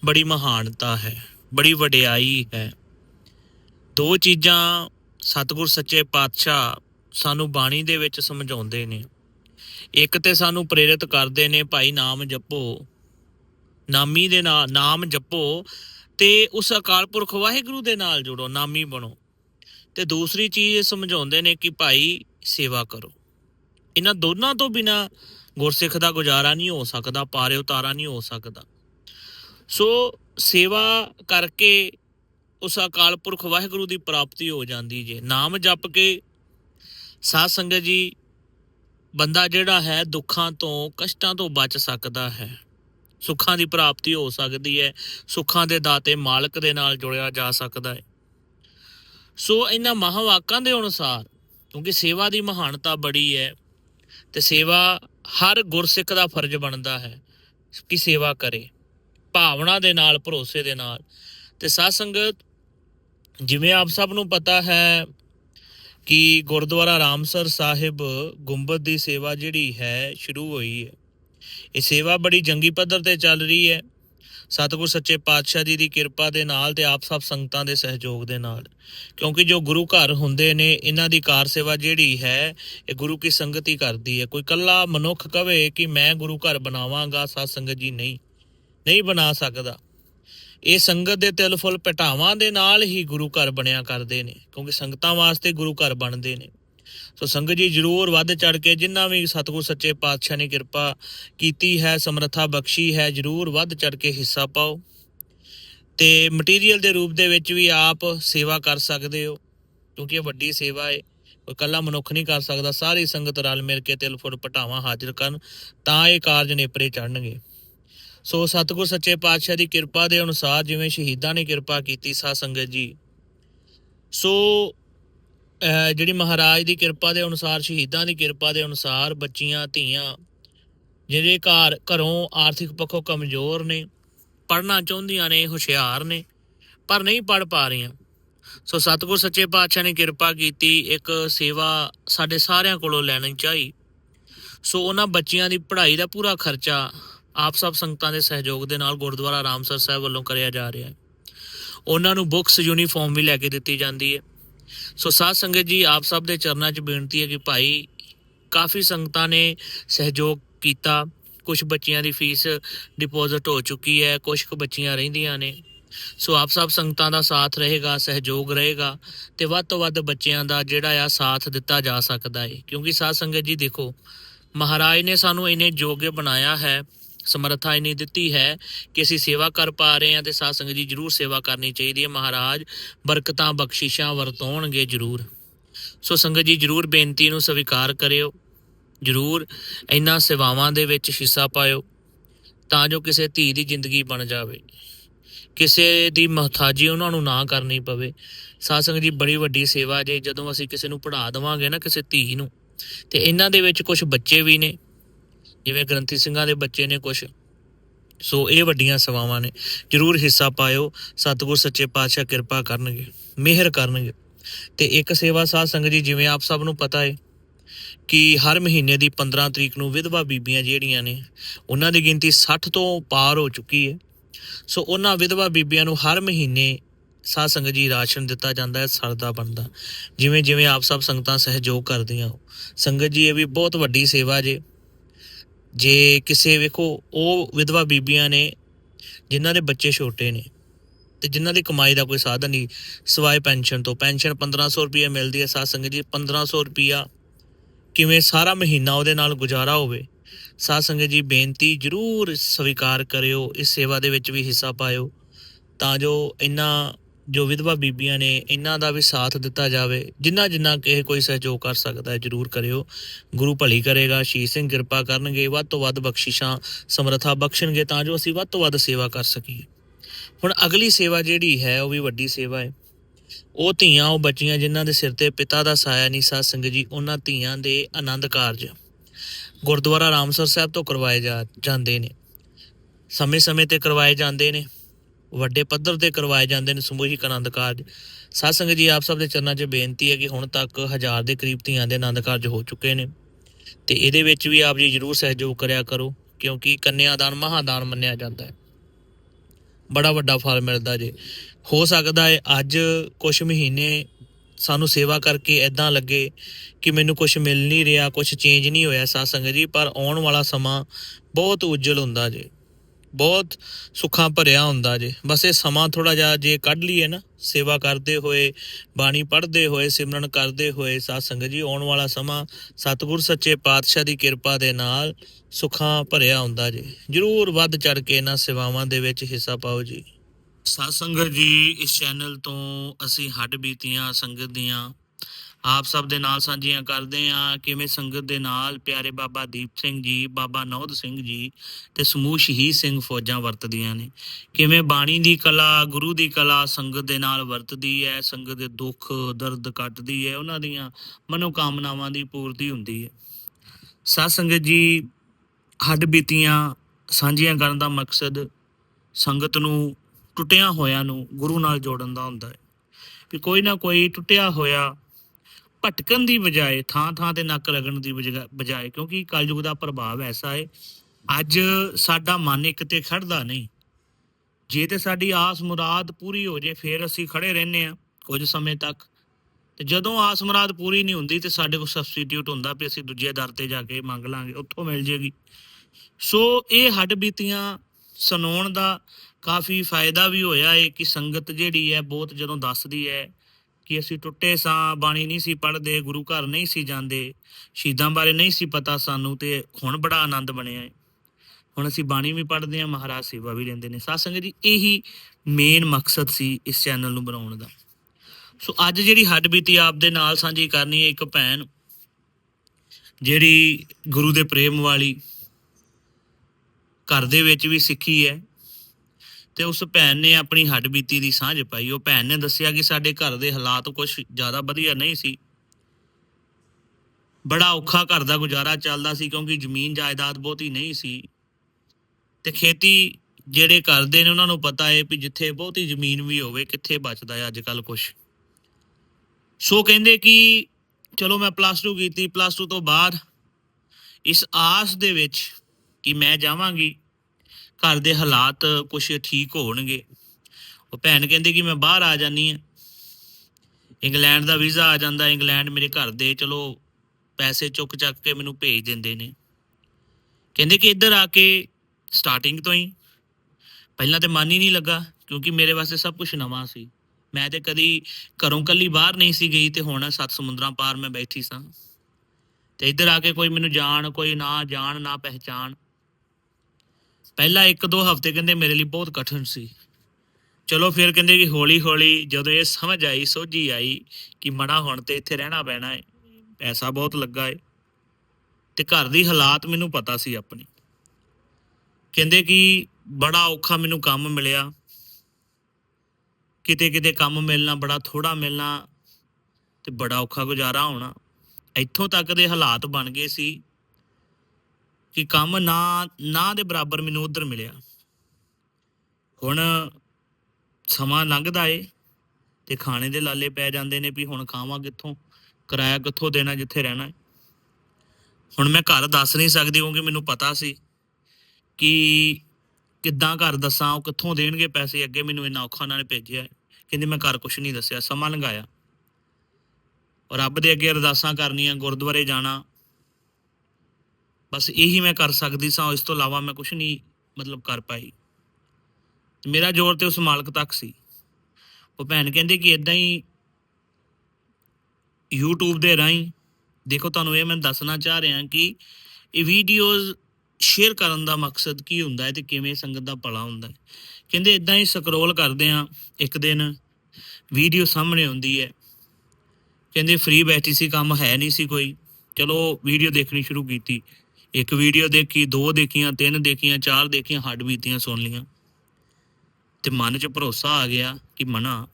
ਬੜੀ ਮਹਾਨਤਾ ਹੈ, ਬੜੀ ਵਡਿਆਈ ਹੈ। ਦੋ ਚੀਜ਼ਾਂ ਸਤਿਗੁਰ ਸੱਚੇ ਪਾਤਸ਼ਾਹ ਸਾਨੂੰ ਬਾਣੀ ਦੇ ਵਿੱਚ ਸਮਝਾਉਂਦੇ ਨੇ। ਇੱਕ ਤੇ ਸਾਨੂੰ ਪ੍ਰੇਰਿਤ ਕਰਦੇ ਨੇ, ਭਾਈ ਨਾਮ ਜਪੋ। ਨਾਮੀ ਦੇ ਨਾਲ ਨਾਮ ਜਪੋ ਤੇ ਉਸ ਅਕਾਲ ਪੁਰਖ ਵਾਹਿਗੁਰੂ ਦੇ ਨਾਲ ਜੁੜੋ, ਨਾਮੀ ਬਣੋ। ਤੇ ਦੂਸਰੀ ਚੀਜ਼ ਸਮਝਾਉਂਦੇ ਨੇ ਕਿ ਭਾਈ ਸੇਵਾ ਕਰੋ। ਇਹਨਾਂ ਦੋਨਾਂ ਤੋਂ ਬਿਨਾ ਗੁਰਸਿੱਖ ਦਾ ਗੁਜ਼ਾਰਾ ਨਹੀਂ ਹੋ ਸਕਦਾ, ਪਾਰੇ ਉਤਾਰਾ ਨਹੀਂ ਹੋ ਸਕਦਾ। ਸੋ ਸੇਵਾ ਕਰਕੇ ਉਸ ਅਕਾਲ ਪੁਰਖ ਵਾਹਿਗੁਰੂ ਦੀ ਪ੍ਰਾਪਤੀ ਹੋ ਜਾਂਦੀ ਜੇ। ਨਾਮ ਜਪ ਕੇ ਸਾਧ ਸੰਗਤ ਜੀ, ਬੰਦਾ ਜਿਹੜਾ ਹੈ ਦੁੱਖਾਂ ਤੋਂ, ਕਸ਼ਟਾਂ ਤੋਂ ਬਚ ਸਕਦਾ ਹੈ। ਸੁੱਖਾਂ ਦੀ ਪ੍ਰਾਪਤੀ ਹੋ ਸਕਦੀ ਹੈ, ਸੁੱਖਾਂ ਦੇ ਦਾਤੇ ਮਾਲਕ ਦੇ ਨਾਲ ਜੁੜਿਆ ਜਾ ਸਕਦਾ ਹੈ। ਸੋ ਇਹਨਾਂ ਮਹਾਵਾਕਾਂ ਦੇ ਅਨੁਸਾਰ, ਕਿਉਂਕਿ ਸੇਵਾ ਦੀ ਮਹਾਨਤਾ ਬੜੀ ਹੈ, ਤੇ ਸੇਵਾ ਹਰ ਗੁਰਸਿੱਖ ਦਾ ਫਰਜ਼ ਬਣਦਾ ਹੈ ਕਿ ਸੇਵਾ ਕਰੇ, ਭਾਵਨਾ ਦੇ ਨਾਲ, ਭਰੋਸੇ ਦੇ ਨਾਲ। ਤੇ ਸਾਧ ਸੰਗਤ ਜਿਵੇਂ ਆਪ ਸਭ ਨੂੰ ਪਤਾ ਹੈ ਕਿ ਗੁਰਦੁਆਰਾ ਰਾਮਸਰ ਸਾਹਿਬ ਗੁੰਬਦ ਦੀ ਸੇਵਾ ਜਿਹੜੀ ਹੈ, ਸ਼ੁਰੂ ਹੋਈ ਹੈ। ਇਹ ਸੇਵਾ ਬੜੀ ਜੰਗੀ ਪੱਧਰ ਤੇ ਚੱਲ ਰਹੀ ਹੈ। ਸਤਿਗੁਰ ਸੱਚੇ ਪਾਤਸ਼ਾਹ ਜੀ ਦੀ ਕਿਰਪਾ ਦੇ ਨਾਲ ਤੇ ਆਪ ਸਭ ਸੰਗਤਾਂ ਦੇ ਸਹਿਯੋਗ ਦੇ ਨਾਲ। ਕਿਉਂਕਿ ਜੋ ਗੁਰੂ ਘਰ ਹੁੰਦੇ ਨੇ, ਇਹਨਾਂ ਦੀ ਕਾਰ ਸੇਵਾ ਜਿਹੜੀ ਹੈ, ਇਹ ਗੁਰੂ ਕੀ ਸੰਗਤ ਹੀ ਕਰਦੀ ਹੈ। ਕੋਈ ਕੱਲਾ ਮਨੁੱਖ ਕਵੇ ਕਿ ਮੈਂ ਗੁਰੂ ਘਰ ਬਣਾਵਾਂਗਾ, ਸਾਧ ਸੰਗਤ ਜੀ ਨਹੀਂ ਨਹੀਂ ਬਣਾ ਸਕਦਾ। ਇਹ ਸੰਗਤ ਦੇ ਤਿਲ ਫੁੱਲ ਪਟਾਵਾਂ ਦੇ ਨਾਲ ਹੀ ਗੁਰੂ ਘਰ ਬਣਿਆ ਕਰਦੇ ਨੇ, ਕਿਉਂਕਿ ਸੰਗਤਾਂ ਵਾਸਤੇ ਗੁਰੂ ਘਰ ਬਣਦੇ ਨੇ। ਸੋ ਸੰਗਤ ਜੀ ਜਰੂਰ ਵੱਧ ਚੜ ਕੇ ਜਿੰਨਾ ਵੀ ਸਤਿਗੁਰ ਸੱਚੇ ਪਾਤਸ਼ਾਹ ਨੇ ਕਿਰਪਾ ਕੀਤੀ ਹੈ, ਸਮਰੱਥਾ ਬਖਸ਼ੀ ਹੈ, ਜਰੂਰ ਵੱਧ ਚੜ ਕੇ ਹਿੱਸਾ ਪਾਓ। ਤੇ ਮਟੀਰੀਅਲ ਦੇ ਰੂਪ ਦੇ ਵਿੱਚ ਵੀ ਆਪ ਸੇਵਾ ਕਰ ਸਕਦੇ ਹੋ, ਕਿਉਂਕਿ ਇਹ ਵੱਡੀ ਸੇਵਾ ਹੈ ਕੋਈ ਕੱਲਾ ਮਨੁੱਖ ਨਹੀਂ ਕਰ ਸਕਦਾ, ਸਾਰੀ ਸੰਗਤ ਰਲ ਮਿਲ ਕੇ ਤਿਲ ਫੁੱਲ ਪਟਾਵਾਂ ਹਾਜ਼ਰ ਕਰਨ, ਤਾਂ ਇਹ ਕਾਰਜ ਨੇਪਰੇ ਚੜਨਗੇ ਸੋ ਸਤਿਗੁਰ ਸੱਚੇ ਪਾਤਸ਼ਾਹ ਦੀ ਕਿਰਪਾ ਦੇ ਅਨੁਸਾਰ ਜਿਵੇਂ ਸ਼ਹੀਦਾਂ ਨੇ ਕਿਰਪਾ ਕੀਤੀ ਸਾਧ ਸੰਗਤ ਜੀ। ਸੋ ਜਿਹੜੀ ਮਹਾਰਾਜ ਦੀ ਕਿਰਪਾ ਦੇ ਅਨੁਸਾਰ, ਸ਼ਹੀਦਾਂ ਦੀ ਕਿਰਪਾ ਦੇ ਅਨੁਸਾਰ ਬੱਚੀਆਂ, ਧੀਆਂ, ਜਿਹੜੇ ਘਰ, ਘਰੋਂ ਆਰਥਿਕ ਪੱਖੋਂ ਕਮਜ਼ੋਰ ਨੇ, ਪੜ੍ਹਨਾ ਚਾਹੁੰਦੀਆਂ ਨੇ, ਹੁਸ਼ਿਆਰ ਨੇ, ਪਰ ਨਹੀਂ ਪੜ੍ਹ ਪਾ ਰਹੀਆਂ। ਸੋ ਸਤਿਗੁਰ ਸੱਚੇ ਪਾਤਸ਼ਾਹ ਨੇ ਕਿਰਪਾ ਕੀਤੀ, ਇੱਕ ਸੇਵਾ ਸਾਡੇ ਸਾਰਿਆਂ ਕੋਲੋਂ ਲੈਣੀ ਚਾਹੀ। ਸੋ ਉਹਨਾਂ ਬੱਚੀਆਂ ਦੀ ਪੜ੍ਹਾਈ ਦਾ ਪੂਰਾ ਖਰਚਾ ਆਪ ਸਭ ਸੰਗਤਾਂ ਦੇ ਸਹਿਯੋਗ ਦੇ ਨਾਲ ਗੁਰਦੁਆਰਾ ਰਾਮਸਰ ਸਾਹਿਬ ਵੱਲੋਂ ਕਰਿਆ ਜਾ ਰਿਹਾ ਹੈ। ਉਹਨਾਂ ਨੂੰ ਬੁੱਕਸ, ਯੂਨੀਫਾਰਮ ਵੀ ਲੈ ਕੇ ਦਿੱਤੀ ਜਾਂਦੀ ਹੈ। ਸੋ ਸਾਧ ਸੰਗਤ ਜੀ, ਆਪ ਸਭ ਦੇ ਚਰਨਾਂ 'ਚ ਬੇਨਤੀ ਹੈ ਕਿ ਭਾਈ ਕਾਫੀ ਸੰਗਤਾਂ ਨੇ ਸਹਿਯੋਗ ਕੀਤਾ। ਕੁਝ ਬੱਚਿਆਂ ਦੀ ਫੀਸ ਡਿਪੋਜ਼ਿਟ ਹੋ ਚੁੱਕੀ ਹੈ ਕੁਝ ਕੁ ਬੱਚੀਆਂ ਰਹਿੰਦੀਆਂ ਨੇ। ਸੋ ਆਪ ਸਭ ਸੰਗਤਾਂ ਦਾ ਸਾਥ ਰਹੇਗਾ, ਸਹਿਯੋਗ ਰਹੇਗਾ ਤੇ ਵੱਧ ਤੋਂ ਵੱਧ ਬੱਚਿਆਂ ਦਾ ਜਿਹੜਾ ਆ ਸਾਥ ਦਿੱਤਾ ਜਾ ਸਕਦਾ ਹੈ ਕਿਉਂਕਿ ਸਾਧ ਸੰਗਤ ਜੀ ਦੇਖੋ, ਮਹਾਰਾਜ ਨੇ ਸਾਨੂੰ ਇੰਨੇ ਯੋਗ ਬਣਾਇਆ ਹੈ ਸਮਰੱਥਾ ਇਨੀ ਦਿੱਤੀ ਹੈ ਕਿ ਅਸੀਂ ਸੇਵਾ ਕਰ ਪਾ ਰਹੇ ਹਾਂ ਤੇ ਸਾਧ ਸੰਗਤ ਜੀ ਜਰੂਰ ਸੇਵਾ ਕਰਨੀ ਚਾਹੀਦੀ ਹੈ। ਮਹਾਰਾਜ ਬਰਕਤਾਂ, ਬਖਸ਼ਿਸ਼ਾਂ ਵਰਤੋਣਗੇ ਜਰੂਰ। ਸੋ ਸੰਗਤ ਜੀ ਜਰੂਰ ਬੇਨਤੀ ਨੂੰ ਸਵੀਕਾਰ ਕਰਿਓ। ਜਰੂਰ ਇਹਨਾਂ ਸੇਵਾਵਾਂ ਦੇ ਵਿੱਚ ਹਿੱਸਾ ਪਾਇਓ ਤਾਂ ਜੋ ਕਿਸੇ ਧੀ ਦੀ ਜ਼ਿੰਦਗੀ ਬਣ ਜਾਵੇ। ਕਿਸੇ ਦੀ ਮਹਤਾਜੀ ਉਹਨਾਂ ਨੂੰ ਨਾ ਕਰਨੀ ਪਵੇ। ਸਾਧ ਸੰਗਤ ਜੀ ਬੜੀ ਵੱਡੀ ਸੇਵਾ ਜੇ ਜਦੋਂ ਅਸੀਂ ਕਿਸੇ ਨੂੰ ਪੜ੍ਹਾ ਦੇਵਾਂਗੇ ਨਾ ਕਿਸੇ ਧੀ ਨੂੰ ਤੇ ਇਹਨਾਂ ਦੇ ਵਿੱਚ ਕੁਝ ਬੱਚੇ ਵੀ ਨੇ ਜਿਵੇਂ ਗ੍ਰੰਥੀ ਸਿੰਘਾਂ ਦੇ ਬੱਚੇ ਨੇ ਕੁਝ ਸੋ ਇਹ ਵੱਡੀਆਂ ਸੇਵਾਵਾਂ ਨੇ। ਜਰੂਰ ਹਿੱਸਾ ਪਾਇਓ, ਸਤਿਗੁਰ ਸੱਚੇ ਪਾਤਸ਼ਾਹ ਕਿਰਪਾ ਕਰਨਗੇ, ਮਿਹਰ ਕਰਨਗੇ। ਤੇ ਇੱਕ ਸੇਵਾ ਸਾਧ ਸੰਗਤ ਜੀ, ਜਿਵੇਂ ਆਪ ਸਭ ਨੂੰ ਪਤਾ ਹੈ ਕਿ ਹਰ ਮਹੀਨੇ ਦੀ 15 ਤਰੀਕ ਨੂੰ ਵਿਧਵਾ ਬੀਬੀਆਂ ਜਿਹੜੀਆਂ ਨੇ, ਉਹਨਾਂ ਦੀ ਗਿਣਤੀ 60 ਤੋਂ ਪਾਰ ਹੋ ਚੁੱਕੀ ਹੈ ਸੋ ਉਹਨਾਂ ਵਿਧਵਾ ਬੀਬੀਆਂ ਨੂੰ ਹਰ ਮਹੀਨੇ ਸਾਧ ਸੰਗਤ ਜੀ ਰਾਸ਼ਨ ਦਿੱਤਾ ਜਾਂਦਾ ਹੈ, ਸਰਦਾ ਬਣਦਾ। ਜਿਵੇਂ ਜਿਵੇਂ ਆਪ ਸਭ ਸੰਗਤਾਂ ਸਹਿਯੋਗ ਕਰਦੀਆਂ ਹੋ ਸੰਗਤ ਜੀ ਇਹ ਵੀ ਬਹੁਤ ਵੱਡੀ ਸੇਵਾ ਜੇ। ਜੇ ਕਿਸੇ, ਵੇਖੋ, ਉਹ ਵਿਧਵਾ ਬੀਬੀਆਂ ਨੇ, ਜਿਨ੍ਹਾਂ ਦੇ ਬੱਚੇ ਛੋਟੇ ਨੇ, ਤੇ ਜਿਨ੍ਹਾਂ ਦੀ ਕਮਾਈ ਦਾ ਕੋਈ ਸਾਧਨ ਨਹੀਂ, ਸਿਵਾਏ ਪੈਨਸ਼ਨ ਤੋਂ। ਪੈਨਸ਼ਨ 1500 ਰੁਪਏ ਮਿਲਦੀ ਹੈ, ਸਾਧ ਸੰਗਤ ਜੀ 1500 ਰੁਪਿਆ ਕਿਵੇਂ ਸਾਰਾ ਮਹੀਨਾ ਉਹਦੇ ਨਾਲ ਗੁਜ਼ਾਰਾ ਹੋਵੇ? ਸਾਧ ਸੰਗਤ ਜੀ, ਬੇਨਤੀ ਜਰੂਰ ਸਵੀਕਾਰ ਕਰਿਓ, ਇਸ ਸੇਵਾ ਦੇ ਵਿੱਚ ਵੀ ਹਿੱਸਾ ਪਾਇਓ, ਤਾਂ ਜੋ ਇਹਨਾਂ ਜੋ ਵਿਧਵਾ ਬੀਬੀਆਂ ਨੇ ਇਹਨਾਂ ਦਾ ਵੀ ਸਾਥ ਦਿੱਤਾ ਜਾਵੇ, ਜਿੰਨਾ ਜਿੰਨਾ ਕਿਸੇ ਕੋਈ ਸਹਿਯੋਗ ਕਰ ਸਕਦਾ ਹੈ, ਜਰੂਰ ਕਰਿਓ। ਗੁਰੂ ਭਲੀ ਕਰੇਗਾ ਸ਼ੀਸ਼ ਸਿੰਘ ਕਿਰਪਾ ਕਰਨਗੇ, ਵੱਧ ਤੋਂ ਵੱਧ ਬਖਸ਼ਿਸ਼ਾਂ ਸਮਰੱਥਾ ਬਖਸ਼ਣਗੇ ਤਾਂ ਜੋ ਅਸੀਂ ਵੱਧ ਤੋਂ ਵੱਧ ਸੇਵਾ ਕਰ ਸਕੀਏ। ਹੁਣ ਅਗਲੀ ਸੇਵਾ ਜਿਹੜੀ ਹੈ, ਉਹ ਵੀ ਵੱਡੀ ਸੇਵਾ ਹੈ। ਉਹ ਧੀਆਂ, ਉਹ ਬੱਚੀਆਂ ਜਿਨ੍ਹਾਂ ਦੇ ਸਿਰ ਤੇ ਪਿਤਾ ਦਾ ਸਾਇਆ ਨਹੀਂ ਸਾਧ ਸੰਗਤ ਜੀ, ਉਹਨਾਂ ਧੀਆਂ ਦੇ ਆਨੰਦ ਕਾਰਜ ਗੁਰਦੁਆਰਾ ਰਾਮਸਰ ਸਾਹਿਬ ਤੋਂ ਕਰਵਾਏ ਜਾ, ਜਾਂਦੇ ਨੇ। ਸਮੇਂ-ਸਮੇਂ ਤੇ ਕਰਵਾਏ ਜਾਂਦੇ ਨੇ। ਵੱਡੇ ਪੱਧਰ ਤੇ ਕਰਵਾਏ ਜਾਂਦੇ ਨੇ ਸਮੂਹਿਕ ਆਨੰਦ ਕਾਰਜ। ਸਾਧ ਜੀ, ਆਪ ਸਭ ਦੇ ਚਰਨਾਂ 'ਚ ਬੇਨਤੀ ਹੈ ਕਿ ਹੁਣ ਤੱਕ ਹਜ਼ਾਰ ਦੇ ਕਰੀਬ ਧੀਆਂ ਦੇ ਆਨੰਦ ਕਾਰਜ ਹੋ ਚੁੱਕੇ ਨੇ। ਤੇ ਇਹਦੇ ਵਿੱਚ ਵੀ ਆਪ ਜੀ ਜਰੂਰ ਸਹਿਯੋਗ ਕਰਿਆ ਕਰੋ, ਕਿਉਂਕਿ ਕੰਨਿਆਦਾਨ ਮਹਾਦਾਨ ਮੰਨਿਆ ਜਾਂਦਾ ਹੈ। ਬੜਾ ਵੱਡਾ ਫਲ ਮਿਲਦਾ ਜੇ। ਹੋ ਸਕਦਾ ਹੈ ਅੱਜ ਕੁਝ ਮਹੀਨੇ ਸਾਨੂੰ ਸੇਵਾ ਕਰਕੇ ਐਦਾਂ ਲੱਗੇ ਕਿ ਮੈਨੂੰ ਕੁਝ ਮਿਲ ਨਹੀਂ ਰਿਹਾ ਕੁਝ ਚੇਂਜ ਨਹੀਂ ਹੋਇਆ ਸਾਧ ਸੰਗਤ ਜੀ, ਪਰ ਆਉਣ ਵਾਲਾ ਸਮਾਂ ਬਹੁਤ ਉਜਲ ਹੁੰਦਾ ਜੇ। ਬਹੁਤ ਸੁੱਖਾਂ ਭਰਿਆ ਹੁੰਦਾ ਜੇ। ਬਸ ਇਹ ਸਮਾਂ ਥੋੜਾ ਜਿਹਾ ਜੇ ਕੱਢ ਲਈਏ ਨਾ, ਸੇਵਾ ਕਰਦੇ ਹੋਏ, ਬਾਣੀ ਪੜ੍ਹਦੇ ਹੋਏ, ਸਿਮਰਨ ਕਰਦੇ ਹੋਏ, ਸਾਧ ਸੰਗਤ ਜੀ, ਆਉਣ ਵਾਲਾ ਸਮਾਂ ਸਤਿਗੁਰ ਸੱਚੇ ਪਾਤਸ਼ਾਹ ਦੀ ਕਿਰਪਾ ਦੇ ਨਾਲ ਸੁੱਖਾਂ ਭਰਿਆ ਹੁੰਦਾ ਜੇ। ਜਰੂਰ ਵੱਧ ਚੜ ਕੇ ਇਹਨਾਂ ਸੇਵਾਵਾਂ ਦੇ ਵਿੱਚ ਹਿੱਸਾ ਪਾਓ ਜੀ। ਸਾਧ ਸੰਗਤ ਜੀ, ਇਸ ਚੈਨਲ ਤੋਂ ਅਸੀਂ ਹੱਡ ਬੀਤੀਆਂ, ਸੰਗਤ ਦੀਆਂ ਆਪ ਸਭ ਦੇ ਨਾਲ ਸਾਂਝੀਆਂ ਕਰਦੇ ਆਂ ਕਿਵੇਂ ਸੰਗਤ ਦੇ ਨਾਲ? ਪਿਆਰੇ ਬਾਬਾ ਦੀਪ ਸਿੰਘ ਜੀ, ਬਾਬਾ ਨੌਦ ਸਿੰਘ ਜੀ ਤੇ ਸਮੂਹ ਸ਼ਹੀਦ ਸਿੰਘ ਫੌਜਾਂ ਵਰਤਦੀਆਂ ਨੇ। ਕਿਵੇਂ ਬਾਣੀ ਦੀ ਕਲਾ, ਗੁਰੂ ਦੀ ਕਲਾ ਸੰਗਤ ਦੇ ਨਾਲ ਵਰਤਦੀ ਹੈ, ਸੰਗਤ ਦੇ ਦੁੱਖ, ਦਰਦ ਕੱਟਦੀ ਹੈ, ਉਹਨਾਂ ਦੀਆਂ ਮਨੋਕਾਮਨਾਵਾਂ ਦੀ ਪੂਰਤੀ ਹੁੰਦੀ ਹੈ। ਸਾਧ ਸੰਗਤ ਜੀ, ਹੱਡ ਬੀਤੀਆਂ, ਸਾਂਝੀਆਂ ਕਰਨ ਦਾ ਮਕਸਦ ਸੰਗਤ ਨੂੰ ਟੁੱਟਿਆਂ ਹੋਇਆਂ ਨੂੰ ਗੁਰੂ ਨਾਲ ਜੋੜਨ ਦਾ ਹੁੰਦਾ ਹੈ। ਵੀ ਕੋਈ ਨਾ ਕੋਈ ਟੁੱਟਿਆ ਹੋਇਆ ਭਟਕਣ ਦੀ ਬਜਾਏ, ਥਾਂ ਥਾਂ ਤੇ ਨੱਕ ਰਗਣ ਦੀ ਬਜਾ- ਬਜਾਏ, ਕਿਉਂਕਿ ਕਲਯੁਗ ਦਾ ਪ੍ਰਭਾਵ ਐਸਾ ਹੈ ਅੱਜ ਸਾਡਾ ਮਨ ਇੱਕ ਤੇ ਖੜਦਾ ਨਹੀਂ। ਜੇ ਤੇ ਸਾਡੀ ਆਸ ਮੁਰਾਦ ਪੂਰੀ ਹੋ ਜੇ, ਫਿਰ ਅਸੀਂ ਖੜੇ ਰਹਿੰਦੇ ਆ ਕੁਝ ਸਮੇਂ ਤੱਕ। ਤੇ ਜਦੋਂ ਆਸ ਮੁਰਾਦ ਪੂਰੀ ਨਹੀਂ ਹੁੰਦੀ, ਤੇ ਸਾਡੇ ਕੋਲ ਸਬਸਟੀਟਿਊਟ ਹੁੰਦਾ ਵੀ ਅਸੀਂ ਦੂਜੇ ਦਰ ਤੇ ਜਾ ਕੇ ਮੰਗ ਲਾਂਗੇ, ਉੱਥੋਂ ਮਿਲ ਜੇਗੀ। ਸੋ ਇਹ ਹੱਡ ਬੀਤੀਆਂ ਸੁਣਾਉਣ ਦਾ ਕਾਫੀ ਫਾਇਦਾ ਵੀ ਹੋਇਆ ਹੈ ਕਿ ਸੰਗਤ ਜਿਹੜੀ ਹੈ ਬਹੁਤ ਜਦੋਂ ਦੱਸਦੀ ਹੈ ਕਿ ਅਸੀਂ ਟੁੱਟੇ ਸਾਂ ਬਾਣੀ ਨਹੀਂ ਸੀ ਪੜ੍ਹਦੇ, ਗੁਰੂ ਘਰ ਨਹੀਂ ਸੀ ਜਾਂਦੇ, ਸ਼ਹੀਦਾਂ ਬਾਰੇ ਨਹੀਂ ਸੀ ਪਤਾ ਸਾਨੂੰ ਤੇ ਹੁਣ ਬੜਾ ਆਨੰਦ ਬਣਿਆ ਹੈ ਹੁਣ ਅਸੀਂ ਬਾਣੀ ਵੀ ਪੜ੍ਹਦੇ ਹਾਂ, ਮਹਾਰਾਜ ਸੇਵਾ ਵੀ ਲੈਂਦੇ ਨੇ। ਸਾਧ ਸੰਗਤ ਜੀ, ਇਹੀ ਮੇਨ ਮਕਸਦ ਸੀ ਇਸ ਚੈਨਲ ਨੂੰ ਬਣਾਉਣ ਦਾ। ਸੋ ਅੱਜ ਜਿਹੜੀ ਹੱਡ ਬੀਤੀ ਆਪ ਦੇ ਨਾਲ ਸਾਂਝੀ ਕਰਨੀ ਹੈ ਇੱਕ ਭੈਣ, ਜਿਹੜੀ ਗੁਰੂ ਦੇ ਪ੍ਰੇਮ ਵਾਲੀ ਘਰ ਦੇ ਵਿੱਚ ਵੀ ਸਿੱਖੀ ਹੈ ਤੇ ਉਸ ਭੈਣ ਨੇ ਆਪਣੀ ਹੱਡ ਬੀਤੀ ਦੀ ਸਾਂਝ ਪਾਈ। ਉਹ ਭੈਣ ਨੇ ਦੱਸਿਆ ਕਿ ਸਾਡੇ ਘਰ ਦੇ ਹਾਲਾਤ ਕੁਝ ਜ਼ਿਆਦਾ ਵਧੀਆ ਨਹੀਂ ਸੀ। ਬੜਾ ਔਖਾ ਘਰ ਦਾ ਗੁਜ਼ਾਰਾ ਚੱਲਦਾ ਸੀ ਕਿਉਂਕਿ ਜ਼ਮੀਨ ਜਾਇਦਾਦ ਬਹੁਤੀ ਨਹੀਂ ਸੀ। ਤੇ ਖੇਤੀ ਜਿਹੜੇ ਕਰਦੇ ਨੇ, ਉਹਨਾਂ ਨੂੰ ਪਤਾ ਹੈ ਵੀ ਜਿੱਥੇ ਬਹੁਤੀ ਜ਼ਮੀਨ ਵੀ ਹੋਵੇ, ਕਿੱਥੇ ਬਚਦਾ ਹੈ ਅੱਜ ਕੱਲ ਕੁਝ ਸੋ ਕਹਿੰਦੇ ਕਿ ਚਲੋ ਮੈਂ ਪਲੱਸ 2 ਕੀਤੀ। ਪਲੱਸ 2 ਤੋਂ ਬਾਅਦ ਇਸ ਆਸ ਦੇ ਵਿੱਚ ਕਿ ਮੈਂ ਜਾਵਾਂਗੀ। ਘਰ ਦੇ ਹਾਲਾਤ ਕੁਝ ਠੀਕ ਹੋਣਗੇ। ਉਹ ਭੈਣ ਕਹਿੰਦੇ ਕਿ ਮੈਂ ਬਾਹਰ ਆ ਜਾਨੀ ਆ ਇੰਗਲੈਂਡ ਦਾ ਵੀਜ਼ਾ ਆ ਜਾਂਦਾ, ਇੰਗਲੈਂਡ ਮੇਰੇ ਘਰ ਦੇ ਚਲੋ ਪੈਸੇ ਚੁੱਕ ਚੱਕ ਕੇ ਮੈਨੂੰ ਭੇਜ ਦਿੰਦੇ ਨੇ। ਕਹਿੰਦੇ ਕਿ ਇੱਧਰ ਆ ਕੇ ਸਟਾਰਟਿੰਗ ਤੋਂ ਹੀ। ਪਹਿਲਾਂ ਤੇ ਮਨ ਹੀ ਨਹੀਂ ਲੱਗਾ, ਕਿਉਂਕਿ ਮੇਰੇ ਵਾਸਤੇ ਸਭ ਕੁਝ ਨਵਾਂ ਸੀ। ਮੈਂ ਤੇ ਕਦੀ ਘਰੋਂ ਕੱਲੀ ਬਾਹਰ ਨਹੀਂ ਸੀ ਗਈ ਤੇ ਹੁਣ ਸੱਤ ਸਮੁੰਦਰਾਂ ਪਾਰ ਮੈਂ ਬੈਠੀ ਸਾਂ। ਤੇ ਇੱਧਰ ਆ ਕੇ ਕੋਈ ਮੈਨੂੰ ਜਾਣ, ਕੋਈ ਨਾ ਜਾਣ, ਨਾ ਪਹਿਚਾਣ। ਪਹਿਲਾ ਇੱਕ ਦੋ ਹਫ਼ਤੇ ਕਹਿੰਦੇ ਮੇਰੇ ਲਈ ਬਹੁਤ ਕਠਿਨ ਸੀ। ਚਲੋ ਫਿਰ ਕਹਿੰਦੇ ਕਿ ਹੌਲੀ ਹੌਲੀ ਜਦੋਂ ਇਹ ਸਮਝ ਆਈ, ਸੋਝੀ ਆਈ ਕਿ ਮਣਾ ਹੁਣ ਤੇ ਇੱਥੇ ਰਹਿਣਾ ਪੈਣਾ ਹੈ ਪੈਸਾ ਬਹੁਤ ਲੱਗਾ ਹੈ ਤੇ ਘਰ ਦੀ ਹਾਲਾਤ ਮੈਨੂੰ ਪਤਾ ਸੀ ਆਪਣੀ। ਕਹਿੰਦੇ ਕਿ ਬੜਾ ਔਖਾ ਮੈਨੂੰ ਕੰਮ ਮਿਲਿਆ। ਕਿਤੇ ਕਿਤੇ ਕੰਮ ਮਿਲਣਾ, ਬੜਾ ਥੋੜਾ ਮਿਲਣਾ ਤੇ ਬੜਾ ਔਖਾ ਗੁਜ਼ਾਰਾ ਹੋਣਾ। ਇੱਥੋਂ ਤੱਕ ਦੇ ਹਾਲਾਤ ਬਣ ਗਏ ਸੀ ਕਿ ਕੰਮ ਨਾ ਨਾ ਦੇ ਬਰਾਬਰ ਮੈਨੂੰ ਉਧਰ ਮਿਲਿਆ। ਹੁਣ ਸਮਾਂ ਲੰਘਦਾ ਏ ਤੇ ਖਾਣੇ ਦੇ ਲਾਲੇ ਪੈ ਜਾਂਦੇ ਨੇ ਵੀ ਹੁਣ ਖਾਵਾਂ ਕਿੱਥੋਂ, ਕਿਰਾਇਆ ਕਿੱਥੋਂ ਦੇਣਾ, ਜਿੱਥੇ ਰਹਿਣਾ ਹੁਣ ਮੈਂ ਘਰ ਦੱਸ ਨਹੀਂ ਸਕਦੀ ਕਿਉਂਕਿ ਮੈਨੂੰ ਪਤਾ ਸੀ ਕਿ ਕਿੱਦਾਂ ਘਰ ਦੱਸਾਂ, ਉਹ ਕਿੱਥੋਂ ਦੇਣਗੇ ਪੈਸੇ, ਅੱਗੇ ਮੈਨੂੰ ਇੰਨਾ ਔਖਾ ਉਹਨਾਂ ਨੇ ਭੇਜਿਆ ਹੈ। ਕਹਿੰਦੇ ਮੈਂ ਘਰ ਕੁਝ ਨਹੀਂ ਦੱਸਿਆ, ਸਮਾਂ ਲੰਘਾਇਆ। ਰੱਬ ਦੇ ਅੱਗੇ ਅਰਦਾਸਾਂ ਕਰਨੀਆਂ, ਗੁਰਦੁਆਰੇ ਜਾਣਾ ਬਸ ਇਹੀ ਮੈਂ ਕਰ ਸਕਦੀ ਸਾਂ, ਇਸ ਤੋਂ ਇਲਾਵਾ ਮੈਂ ਕੁਝ ਨਹੀਂ ਮਤਲਬ ਕਰ ਪਾਈ। ਮੇਰਾ ਜ਼ੋਰ ਤੇ ਉਸ ਮਾਲਕ ਤੱਕ ਸੀ। ਉਹ ਭੈਣ ਕਹਿੰਦੇ ਕਿ ਇਦਾਂ ਹੀ YouTube ਦੇ ਰਾਹੀਂ, ਦੇਖੋ ਤੁਹਾਨੂੰ ਇਹ ਮੈਂ ਦੱਸਣਾ ਚਾਹ ਰਿਹਾ ਕਿ ਇਹ ਵੀਡੀਓਜ਼ ਸ਼ੇਅਰ ਕਰਨ ਦਾ ਮਕਸਦ ਕੀ ਹੁੰਦਾ ਹੈ ਤੇ ਕਿਵੇਂ ਸੰਗਤ ਦਾ ਭਲਾ ਹੁੰਦਾ ਹੈ। ਕਹਿੰਦੇ ਇਦਾਂ ਹੀ ਸਕਰੋਲ ਕਰਦੇ ਆ ਇੱਕ ਦਿਨ ਵੀਡੀਓ ਸਾਹਮਣੇ ਆਉਂਦੀ ਹੈ। ਕਹਿੰਦੇ ਫ੍ਰੀ ਬੈਠੀ ਸੀ, ਕੰਮ ਹੈ ਨਹੀਂ ਸੀ ਕੋਈ। ਚਲੋ ਵੀਡੀਓ ਦੇਖਣੀ ਸ਼ੁਰੂ ਕੀਤੀ। ਇੱਕ ਵੀਡੀਓ ਦੇਖੀ, ਦੋ ਦੇਖੀਆਂ, ਤਿੰਨ ਦੇਖੀਆਂ, ਚਾਰ ਦੇਖੀਆਂ, ਹੱਡ ਬੀਤੀਆਂ ਸੁਣ ਲੀਆਂ। ਤੇ ਮਨ 'ਚ ਭਰੋਸਾ ਆ ਗਿਆ ਕਿ ਮਨਾ,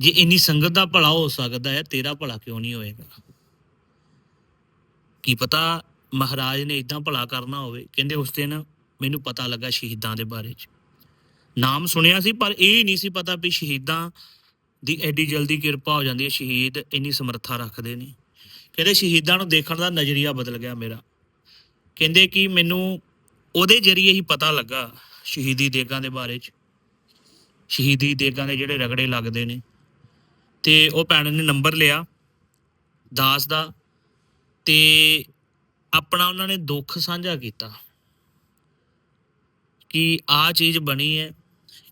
ਜੇ ਇੰਨੀ ਸੰਗਤ ਦਾ ਭਲਾ ਹੋ ਸਕਦਾ ਹੈ, ਤੇਰਾ ਭਲਾ ਕਿਉਂ ਨਹੀਂ ਹੋਏਗਾ? ਕੀ ਪਤਾ ਮਹਾਰਾਜ ਨੇ ਇਦਾਂ ਭਲਾ ਕਰਨਾ ਹੋਵੇ? ਕਹਿੰਦੇ ਉਸ ਦਿਨ ਮੈਨੂੰ ਪਤਾ ਲੱਗਾ ਸ਼ਹੀਦਾਂ ਦੇ ਬਾਰੇ 'ਚ। ਨਾਮ ਸੁਣਿਆ ਸੀ, ਪਰ ਇਹ ਨਹੀਂ ਸੀ ਪਤਾ ਵੀ ਸ਼ਹੀਦਾਂ ਦੀ ਐਡੀ ਜਲਦੀ ਕਿਰਪਾ ਹੋ ਜਾਂਦੀ ਹੈ, ਸ਼ਹੀਦ ਇੰਨੀ ਸਮਰੱਥਾ ਰੱਖਦੇ ਨੇ। ਕਹਿੰਦੇ ਸ਼ਹੀਦਾਂ ਨੂੰ ਦੇਖਣ ਦਾ ਨਜ਼ਰੀਆ ਬਦਲ ਗਿਆ ਮੇਰਾ। ਕਹਿੰਦੇ ਕਿ ਮੈਨੂੰ ਉਹਦੇ ਜਰੀਏ ਹੀ ਪਤਾ ਲੱਗਾ ਸ਼ਹੀਦੀ ਦੇਗਾਂ ਦੇ ਬਾਰੇ 'ਚ। ਸ਼ਹੀਦੀ ਦੇਗਾਂ ਦੇ ਜਿਹੜੇ ਰਗੜੇ ਲੱਗਦੇ ਨੇ। ਤੇ ਉਹ ਭੈਣ ਨੇ ਨੰਬਰ ਲਿਆ ਦਾਸ ਦਾ ਤੇ ਆਪਣਾ ਉਹਨਾਂ ਨੇ ਦੁੱਖ ਸਾਂਝਾ ਕੀਤਾ ਕਿ ਆ ਚੀਜ਼ ਬਣੀ ਹੈ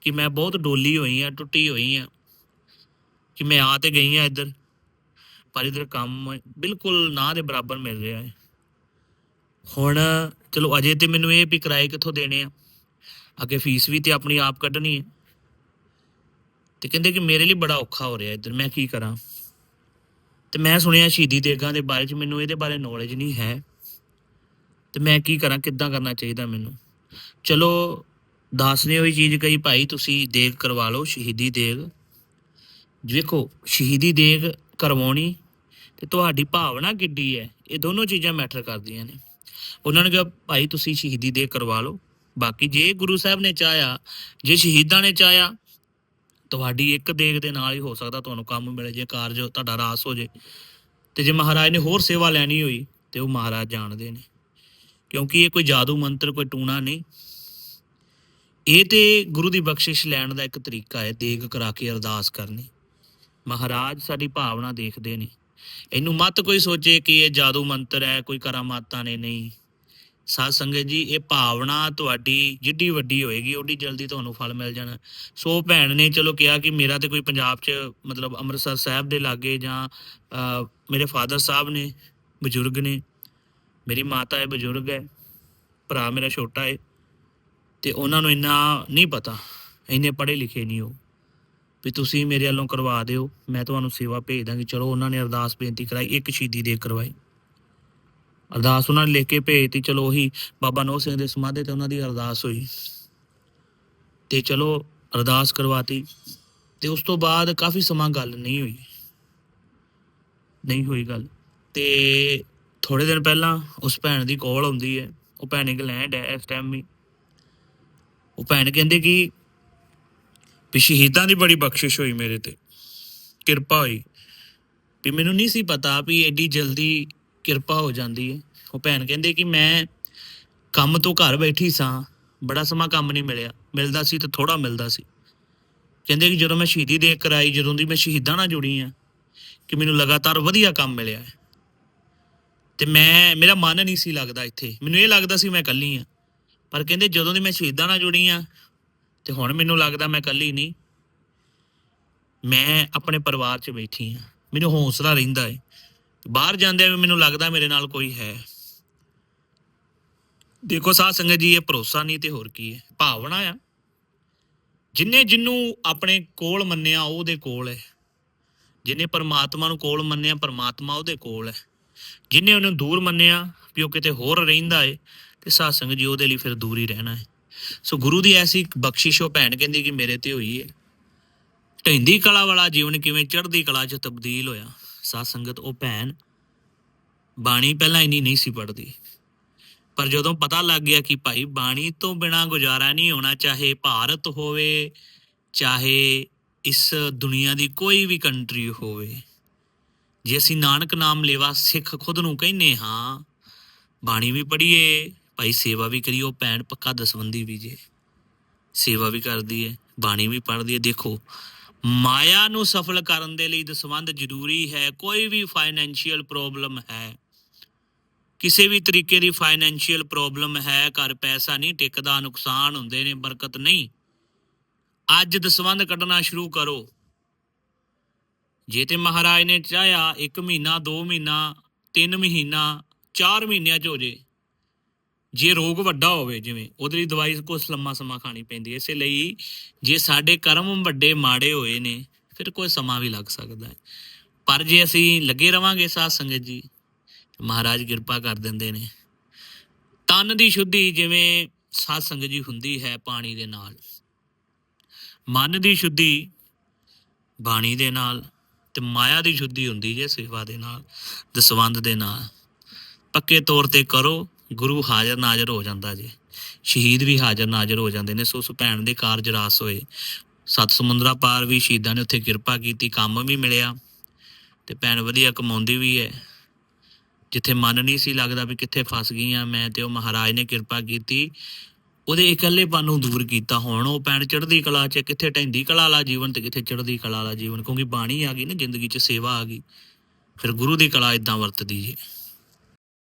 ਕਿ ਮੈਂ ਬਹੁਤ ਡੋਲੀ ਹੋਈ ਆ ਟੁੱਟੀ ਹੋਈ ਆ ਕਿ ਮੈਂ ਆ ਤੇ ਗਈ ਆ ਇੱਧਰ, ਪਰ ਇਧਰ ਕੰਮ ਬਿਲਕੁਲ ਨਾ ਦੇ ਬਰਾਬਰ ਮਿਲ ਰਿਹਾ ਹੈ। ਹੁਣ ਚਲੋ ਅਜੇ ਤੇ ਮੈਨੂੰ ਇਹ ਵੀ ਕਿਰਾਏ ਕਿੱਥੋਂ ਦੇਣੇ ਆ? ਅੱਗੇ ਫੀਸ ਵੀ ਤੇ ਆਪਣੀ ਆਪ ਕੱਢਣੀ ਹੈ ਤੇ ਕਹਿੰਦੇ ਕਿ ਮੇਰੇ ਲਈ ਬੜਾ ਔਖਾ ਹੋ ਰਿਹਾ ਇੱਧਰ, ਮੈਂ ਕੀ ਕਰਾਂ? ਤੇ ਮੈਂ ਸੁਣਿਆ ਸ਼ਹੀਦੀ ਦੇਗਾਂ ਦੇ ਬਾਰੇ ਚ ਮੈਨੂੰ ਇਹਦੇ ਬਾਰੇ ਨੌਲੇਜ ਨਹੀਂ ਹੈ। ਤੇ ਮੈਂ ਕੀ ਕਰਾਂ, ਕਿੱਦਾਂ ਕਰਨਾ ਚਾਹੀਦਾ ਮੈਨੂੰ? ਚਲੋ ਦਾਸ ਨੇ ਉਹੀ ਚੀਜ਼ ਕਹੀ ਭਾਈ, ਤੁਸੀਂ ਦੇਗ ਕਰਵਾ ਲਓ ਸ਼ਹੀਦੀ ਦੇਗ। ਵੇਖੋ, ਸ਼ਹੀਦੀ ਦੇਗ ਕਰਵਾਉਣੀ ਤੇ ਤੁਹਾਡੀ ਭਾਵਨਾ ਕਿੱਡੀ ਹੈ? ਇਹ ਦੋਨੋਂ ਚੀਜ਼ਾਂ ਮੈਟਰ ਕਰਦੀਆਂ ਨੇ। ਉਹਨਾਂ ਨੇ ਕਿਹਾ, ਭਾਈ, ਤੁਸੀਂ ਸ਼ਹੀਦੀ ਦੇਗ ਕਰਵਾ ਲਓ। ਬਾਕੀ ਜੇ ਗੁਰੂ ਸਾਹਿਬ ਨੇ ਚਾਹਿਆ, ਜੇ ਸ਼ਹੀਦਾਂ ਨੇ ਚਾਹਿਆ, ਤੁਹਾਡੀ ਇੱਕ ਦੇਗ ਦੇ ਨਾਲ ਹੀ ਹੋ ਸਕਦਾ ਤੁਹਾਨੂੰ ਕੰਮ ਮਿਲੇ, ਜੇ ਕਾਰਜ ਤੁਹਾਡਾ ਰਾਸ ਹੋ ਜੇ। ਤੇ ਜੇ ਮਹਾਰਾਜ ਨੇ ਹੋਰ ਸੇਵਾ ਲੈਣੀ ਹੋਈ, ਤੇ ਉਹ ਮਹਾਰਾਜ ਜਾਣਦੇ ਨੇ। ਕਿਉਂਕਿ ਇਹ ਕੋਈ ਜਾਦੂ ਮੰਤਰ, ਕੋਈ ਟੂਣਾ ਨਹੀਂ। ਇਹ ਤੇ ਗੁਰੂ ਦੀ ਬਖਸ਼ਿਸ਼ ਲੈਣ ਦਾ ਇੱਕ ਤਰੀਕਾ ਹੈ, ਦੇਗ ਕਰਾ ਕੇ ਅਰਦਾਸ ਕਰਨੀ। ਮਹਾਰਾਜ ਸਾਡੀ ਭਾਵਨਾ ਦੇਖਦੇ ਨੇ। ਇਹਨੂੰ ਮਤ ਕੋਈ ਸੋਚੇ ਕਿ ਇਹ ਜਾਦੂ ਮੰਤਰ ਹੈ, ਕੋਈ ਕਰਾਮਾਤਾਂ ਨੇ, ਨਹੀਂ। ਸਾਧ ਸੰਗਤ ਜੀ, ਇਹ ਭਾਵਨਾ ਤੁਹਾਡੀ ਜਿੱਡੀ ਵੱਡੀ ਹੋਏਗੀ, ਓਡੀ ਜਲਦੀ ਤੁਹਾਨੂੰ ਫਲ ਮਿਲ ਜਾਣਾ। ਸੋ ਭੈਣ ਨੇ ਚਲੋ ਕਿਹਾ ਕਿ ਮੇਰਾ ਤੇ ਕੋਈ ਪੰਜਾਬ 'ਚ ਮਤਲਬ ਅੰਮ੍ਰਿਤਸਰ ਸਾਹਿਬ ਦੇ ਲਾਗੇ ਜਾਂ ਮੇਰੇ ਫਾਦਰ ਸਾਹਿਬ ਨੇ, ਬਜ਼ੁਰਗ ਨੇ, ਮੇਰੀ ਮਾਤਾ ਹੈ, ਬਜ਼ੁਰਗ ਹੈ, ਭਰਾ ਮੇਰਾ ਛੋਟਾ ਹੈ, ਤੇ ਉਹਨਾਂ ਨੂੰ ਇੰਨਾ ਨਹੀਂ ਪਤਾ, ਇੰਨੇ ਪੜ੍ਹੇ ਲਿਖੇ ਨਹੀਂ ਉਹ, ਵੀ ਤੁਸੀਂ ਮੇਰੇ ਵੱਲੋਂ ਕਰਵਾ ਦਿਓ, ਮੈਂ ਤੁਹਾਨੂੰ ਸੇਵਾ ਭੇਜ ਦਾਂਗੀ। ਚਲੋ ਉਹਨਾਂ ਨੇ ਅਰਦਾਸ ਬੇਨਤੀ ਕਰਾਈ, ਇੱਕ ਸ਼ਹੀਦੀ ਦੇ ਕਰਵਾਈ। ਅਰਦਾਸ ਉਹਨਾਂ ਨੇ ਲਿਖ ਕੇ ਭੇਜਤੀ, ਚਲੋ ਉਹੀ ਬਾਬਾ ਨੋ ਸਿੰਘ ਦੇ ਸਮਾਧੇ ਤੇ ਉਹਨਾਂ ਦੀ ਅਰਦਾਸ ਹੋਈ। ਤੇ ਚਲੋ ਅਰਦਾਸ ਕਰਵਾਤੀ। ਤੇ ਉਸ ਤੋਂ ਬਾਅਦ ਕਾਫੀ ਸਮਾਂ ਗੱਲ ਨਹੀਂ ਹੋਈ। ਨਹੀਂ ਹੋਈ ਗੱਲ। ਤੇ ਥੋੜੇ ਦਿਨ ਪਹਿਲਾਂ ਉਸ ਭੈਣ ਦੀ ਕਾਲ ਆਉਂਦੀ ਹੈ। ਉਹ ਭੈਣ ਇੰਗਲੈਂਡ ਹੈ ਇਸ ਟਾਈਮ ਵੀ। ਉਹ ਭੈਣ ਕਹਿੰਦੇ ਕਿ ਵੀ ਸ਼ਹੀਦਾਂ ਦੀ ਬੜੀ ਬਖਸ਼ਿਸ਼ ਹੋਈ ਮੇਰੇ ਤੇ। ਕਿਰਪਾ ਹੋਈ। ਵੀ ਮੈਨੂੰ ਨਹੀਂ ਸੀ ਪਤਾ ਵੀ ਐਡੀ ਜਲਦੀ ਕਿਰਪਾ ਹੋ ਜਾਂਦੀ ਹੈ। ਉਹ ਭੈਣ ਕਹਿੰਦੇ ਕਿ ਮੈਂ ਕੰਮ ਤੋਂ ਘਰ ਬੈਠੀ ਸਾਂ, ਬੜਾ ਸਮਾਂ ਕੰਮ ਨਹੀਂ ਮਿਲਿਆ। ਮਿਲਦਾ ਸੀ ਤਾਂ ਥੋੜਾ ਮਿਲਦਾ ਸੀ। ਕਹਿੰਦੇ ਕਿ ਜਦੋਂ ਮੈਂ ਸ਼ਹੀਦੀ ਦੇ ਕਰਾਈ, ਜਦੋਂ ਦੀ ਮੈਂ ਸ਼ਹੀਦਾਂ ਨਾਲ ਜੁੜੀ ਆ ਕਿ ਮੈਨੂੰ ਲਗਾਤਾਰ ਵਧੀਆ ਕੰਮ ਮਿਲਿਆ ਤੇ ਮੈਂ, ਮੇਰਾ ਮਨ ਨਹੀਂ ਸੀ ਲੱਗਦਾ ਇੱਥੇ। ਮੈਨੂੰ ਇਹ ਲੱਗਦਾ ਸੀ ਮੈਂ ਇਕੱਲੀ ਆ ਪਰ ਕਹਿੰਦੇ ਜਦੋਂ ਦੀ ਮੈਂ ਸ਼ਹੀਦਾਂ ਨਾਲ ਜੁੜੀ ਆ ਤੇ ਹੁਣ ਮੈਨੂੰ ਲੱਗਦਾ ਮੈਂ ਇਕੱਲੀ ਨਹੀਂ। ਮੈਂ ਆਪਣੇ ਪਰਿਵਾਰ 'ਚ ਬੈਠੀ ਆ ਮੈਨੂੰ ਹੌਸਲਾ ਰਹਿੰਦਾ ਏ ਬਾਹਰ ਜਾਂਦੇ ਵੀ ਮੈਨੂੰ ਲੱਗਦਾ ਮੇਰੇ ਨਾਲ ਕੋਈ ਹੈ। ਦੇਖੋ ਸਾਧ ਸੰਗਤ ਜੀ, ਇਹ ਭਰੋਸਾ ਨਹੀਂ ਤੇ ਹੋਰ ਕੀ ਹੈ। ਭਾਵਨਾ ਆ। ਜਿਨੇ ਜਿੰਨੂੰ ਆਪਣੇ ਕੋਲ ਮੰਨਿਆ ਉਹਦੇ ਕੋਲ ਹੈ। ਜਿਨੇ ਪਰਮਾਤਮਾ ਨੂੰ ਕੋਲ ਮੰਨਿਆ ਪਰਮਾਤਮਾ ਉਹਦੇ ਕੋਲ ਹੈ। ਜਿਨੇ ਉਹਨੂੰ ਦੂਰ ਮੰਨਿਆ ਵੀ ਉਹ ਕਿਤੇ ਹੋਰ ਰਹਿੰਦਾ ਏ, ਤੇ ਸਾਧ ਸੰਗਤ ਜੀ ਉਹਦੇ ਲਈ ਫਿਰ ਦੂਰ ਹੀ ਰਹਿਣਾ ਹੈ। ਸੋ ਗੁਰੂ ਦੀ ਐਸੀ ਬਖਸ਼ਿਸ਼ ਉਹ ਭੈਣ ਕਹਿੰਦੀ ਕਿ ਮੇਰੇ ਤੇ ਹੋਈ ਹੈ ਢੈਂਦੀ ਕਲਾ ਵਾਲਾ ਜੀਵਨ ਕਿਵੇਂ, ਚੜ੍ਹਦੀ ਕਲਾ 'ਚ ਤਬਦੀਲ ਹੋਇਆ। ਸਾਧ ਸੰਗਤ ਉਹ ਭੈਣ ਬਾਣੀ ਪਹਿਲਾਂ ਇੰਨੀ ਨਹੀਂ ਸੀ ਪੜ੍ਹਦੀ। ਪਰ ਜਦੋਂ ਪਤਾ ਲੱਗ ਗਿਆ ਕਿ ਭਾਈ ਬਾਣੀ ਤੋਂ ਬਿਨਾ ਗੁਜ਼ਾਰਾ ਨਹੀਂ ਹੋਣਾ, ਚਾਹੇ ਭਾਰਤ ਹੋਵੇ, ਚਾਹੇ ਇਸ ਦੁਨੀਆ ਦੀ ਕੋਈ ਵੀ ਕੰਟਰੀ ਹੋਵੇ, ਜੇ ਅਸੀਂ ਨਾਨਕ ਨਾਮ ਲੇਵਾ ਸਿੱਖ ਖੁਦ ਨੂੰ ਕਹਿੰਨੇ ਹਾਂ, ਬਾਣੀ ਵੀ ਪੜ੍ਹੀਏ, ਭਾਈ ਸੇਵਾ ਵੀ ਕਰੀਏ, ਉਹ ਭੈਣ ਪੱਕਾ ਦਸਵੰਦੀ ਵੀ ਜੇ ਸੇਵਾ ਵੀ ਕਰਦੀ ਹੈ ਬਾਣੀ ਵੀ ਪੜ੍ਹਦੀ ਹੈ ਦੇਖੋ ਮਾਇਆ ਨੂੰ ਸਫਲ ਕਰਨ ਦੇ ਲਈ ਦਸਵੰਦ ਜ਼ਰੂਰੀ ਹੈ, ਕੋਈ ਵੀ ਫਾਈਨੈਂਸ਼ੀਅਲ ਪ੍ਰੋਬਲਮ ਹੈ। ਕਿਸੇ ਵੀ ਤਰੀਕੇ ਦੀ ਫਾਈਨੈਂਸ਼ੀਅਲ ਪ੍ਰੋਬਲਮ ਹੈ, ਘਰ ਪੈਸਾ ਨਹੀਂ ਟਿਕਦਾ, ਨੁਕਸਾਨ ਹੁੰਦੇ ਨੇ, ਬਰਕਤ ਨਹੀਂ। ਅੱਜ ਦਸਵੰਦ ਕੱਢਣਾ ਸ਼ੁਰੂ ਕਰੋ। ਜੇ ਤੇ ਮਹਾਰਾਜ ਨੇ ਚਾਹਿਆ 1 ਮਹੀਨਾ 2 ਮਹੀਨਾ 3 ਮਹੀਨਾ 4 ਮਹੀਨਿਆਂ ਚ ਹੋ ਜੇ। ਜੇ ਰੋਗ ਵੱਡਾ ਹੋਵੇ, ਜਿਵੇਂ ਉਹਦੇ ਲਈ ਦਵਾਈ ਕੁਛ ਲੰਮਾ ਸਮਾਂ ਖਾਣੀ ਪੈਂਦੀ ਹੈ, ਇਸੇ ਲਈ ਜੇ ਸਾਡੇ ਕਰਮ ਵੱਡੇ ਮਾੜੇ ਹੋਏ ਨੇ, ਫਿਰ ਕੋਈ ਸਮਾਂ ਵੀ ਲੱਗ ਸਕਦਾ ਹੈ। ਪਰ ਜੇ ਅਸੀਂ ਲੱਗੇ ਰਵਾਂਗੇ ਸਾਧ ਸੰਗਤ ਜੀ, ਮਹਾਰਾਜ ਕਿਰਪਾ ਕਰ ਦਿੰਦੇ ਨੇ। ਤਨ ਦੀ ਸ਼ੁੱਧੀ ਜਿਵੇਂ ਸਾਧ ਸੰਗਤ ਜੀ ਹੁੰਦੀ ਹੈ ਪਾਣੀ ਦੇ ਨਾਲ। ਮਨ ਦੀ ਸ਼ੁੱਧੀ ਬਾਣੀ ਦੇ ਨਾਲ ਤੇ ਮਾਇਆ ਦੀ ਸ਼ੁੱਧੀ ਹੁੰਦੀ ਜੇ ਸੇਵਾ ਦੇ ਨਾਲ, ਦਸਵੰਦ ਦੇ ਨਾਲ। ਪੱਕੇ ਤੌਰ ਤੇ ਕਰੋ ਗੁਰੂ ਹਾਜ਼ਰ ਨਾਜ਼ਰ ਹੋ ਜਾਂਦਾ ਜੇ। ਸ਼ਹੀਦ ਵੀ ਹਾਜ਼ਰ ਨਾਜ਼ਰ ਹੋ ਜਾਂਦੇ ਨੇ। ਸੋ ਉਸ ਭੈਣ ਦੇ ਕਾਰਜ ਰਾਸ ਹੋਏ। ਸੱਤ ਸਮੁੰਦਰਾ ਪਾਰ ਵੀ ਸ਼ਹੀਦਾਂ ਨੇ ਉੱਥੇ ਕਿਰਪਾ ਕੀਤੀ। ਕੰਮ ਵੀ ਮਿਲਿਆ ਤੇ ਭੈਣ ਵਧੀਆ ਕਮਾਉਂਦੀ ਵੀ ਹੈ। ਜਿੱਥੇ ਮਨ ਨਹੀਂ ਸੀ ਲੱਗਦਾ ਵੀ ਕਿੱਥੇ ਫਸ ਗਈ ਆ ਮੈਂ ਤੇ ਉਹ ਮਹਾਰਾਜ ਨੇ ਕਿਰਪਾ ਕੀਤੀ। ਉਹਦੇ ਇਕੱਲੇਪਨ ਨੂੰ ਦੂਰ ਕੀਤਾ। ਹੁਣ ਉਹ ਪੈਣ ਚੜ੍ਹਦੀ ਕਲਾ 'ਚ ਕਿੱਥੇ ਢੈਂਦੀ ਕਲਾ ਵਾਲਾ ਜੀਵਨ ਤੇ ਕਿੱਥੇ ਚੜ੍ਹਦੀ ਕਲਾ ਵਾਲਾ ਜੀਵਨ। ਕਿਉਂਕਿ ਬਾਣੀ ਆ ਗਈ ਨਾ, ਜ਼ਿੰਦਗੀ 'ਚ ਸੇਵਾ ਆ ਗਈ। ਫਿਰ ਗੁਰੂ ਦੀ ਕਲਾ ਇਦਾਂ ਵਰਤਦੀ ਜੇ।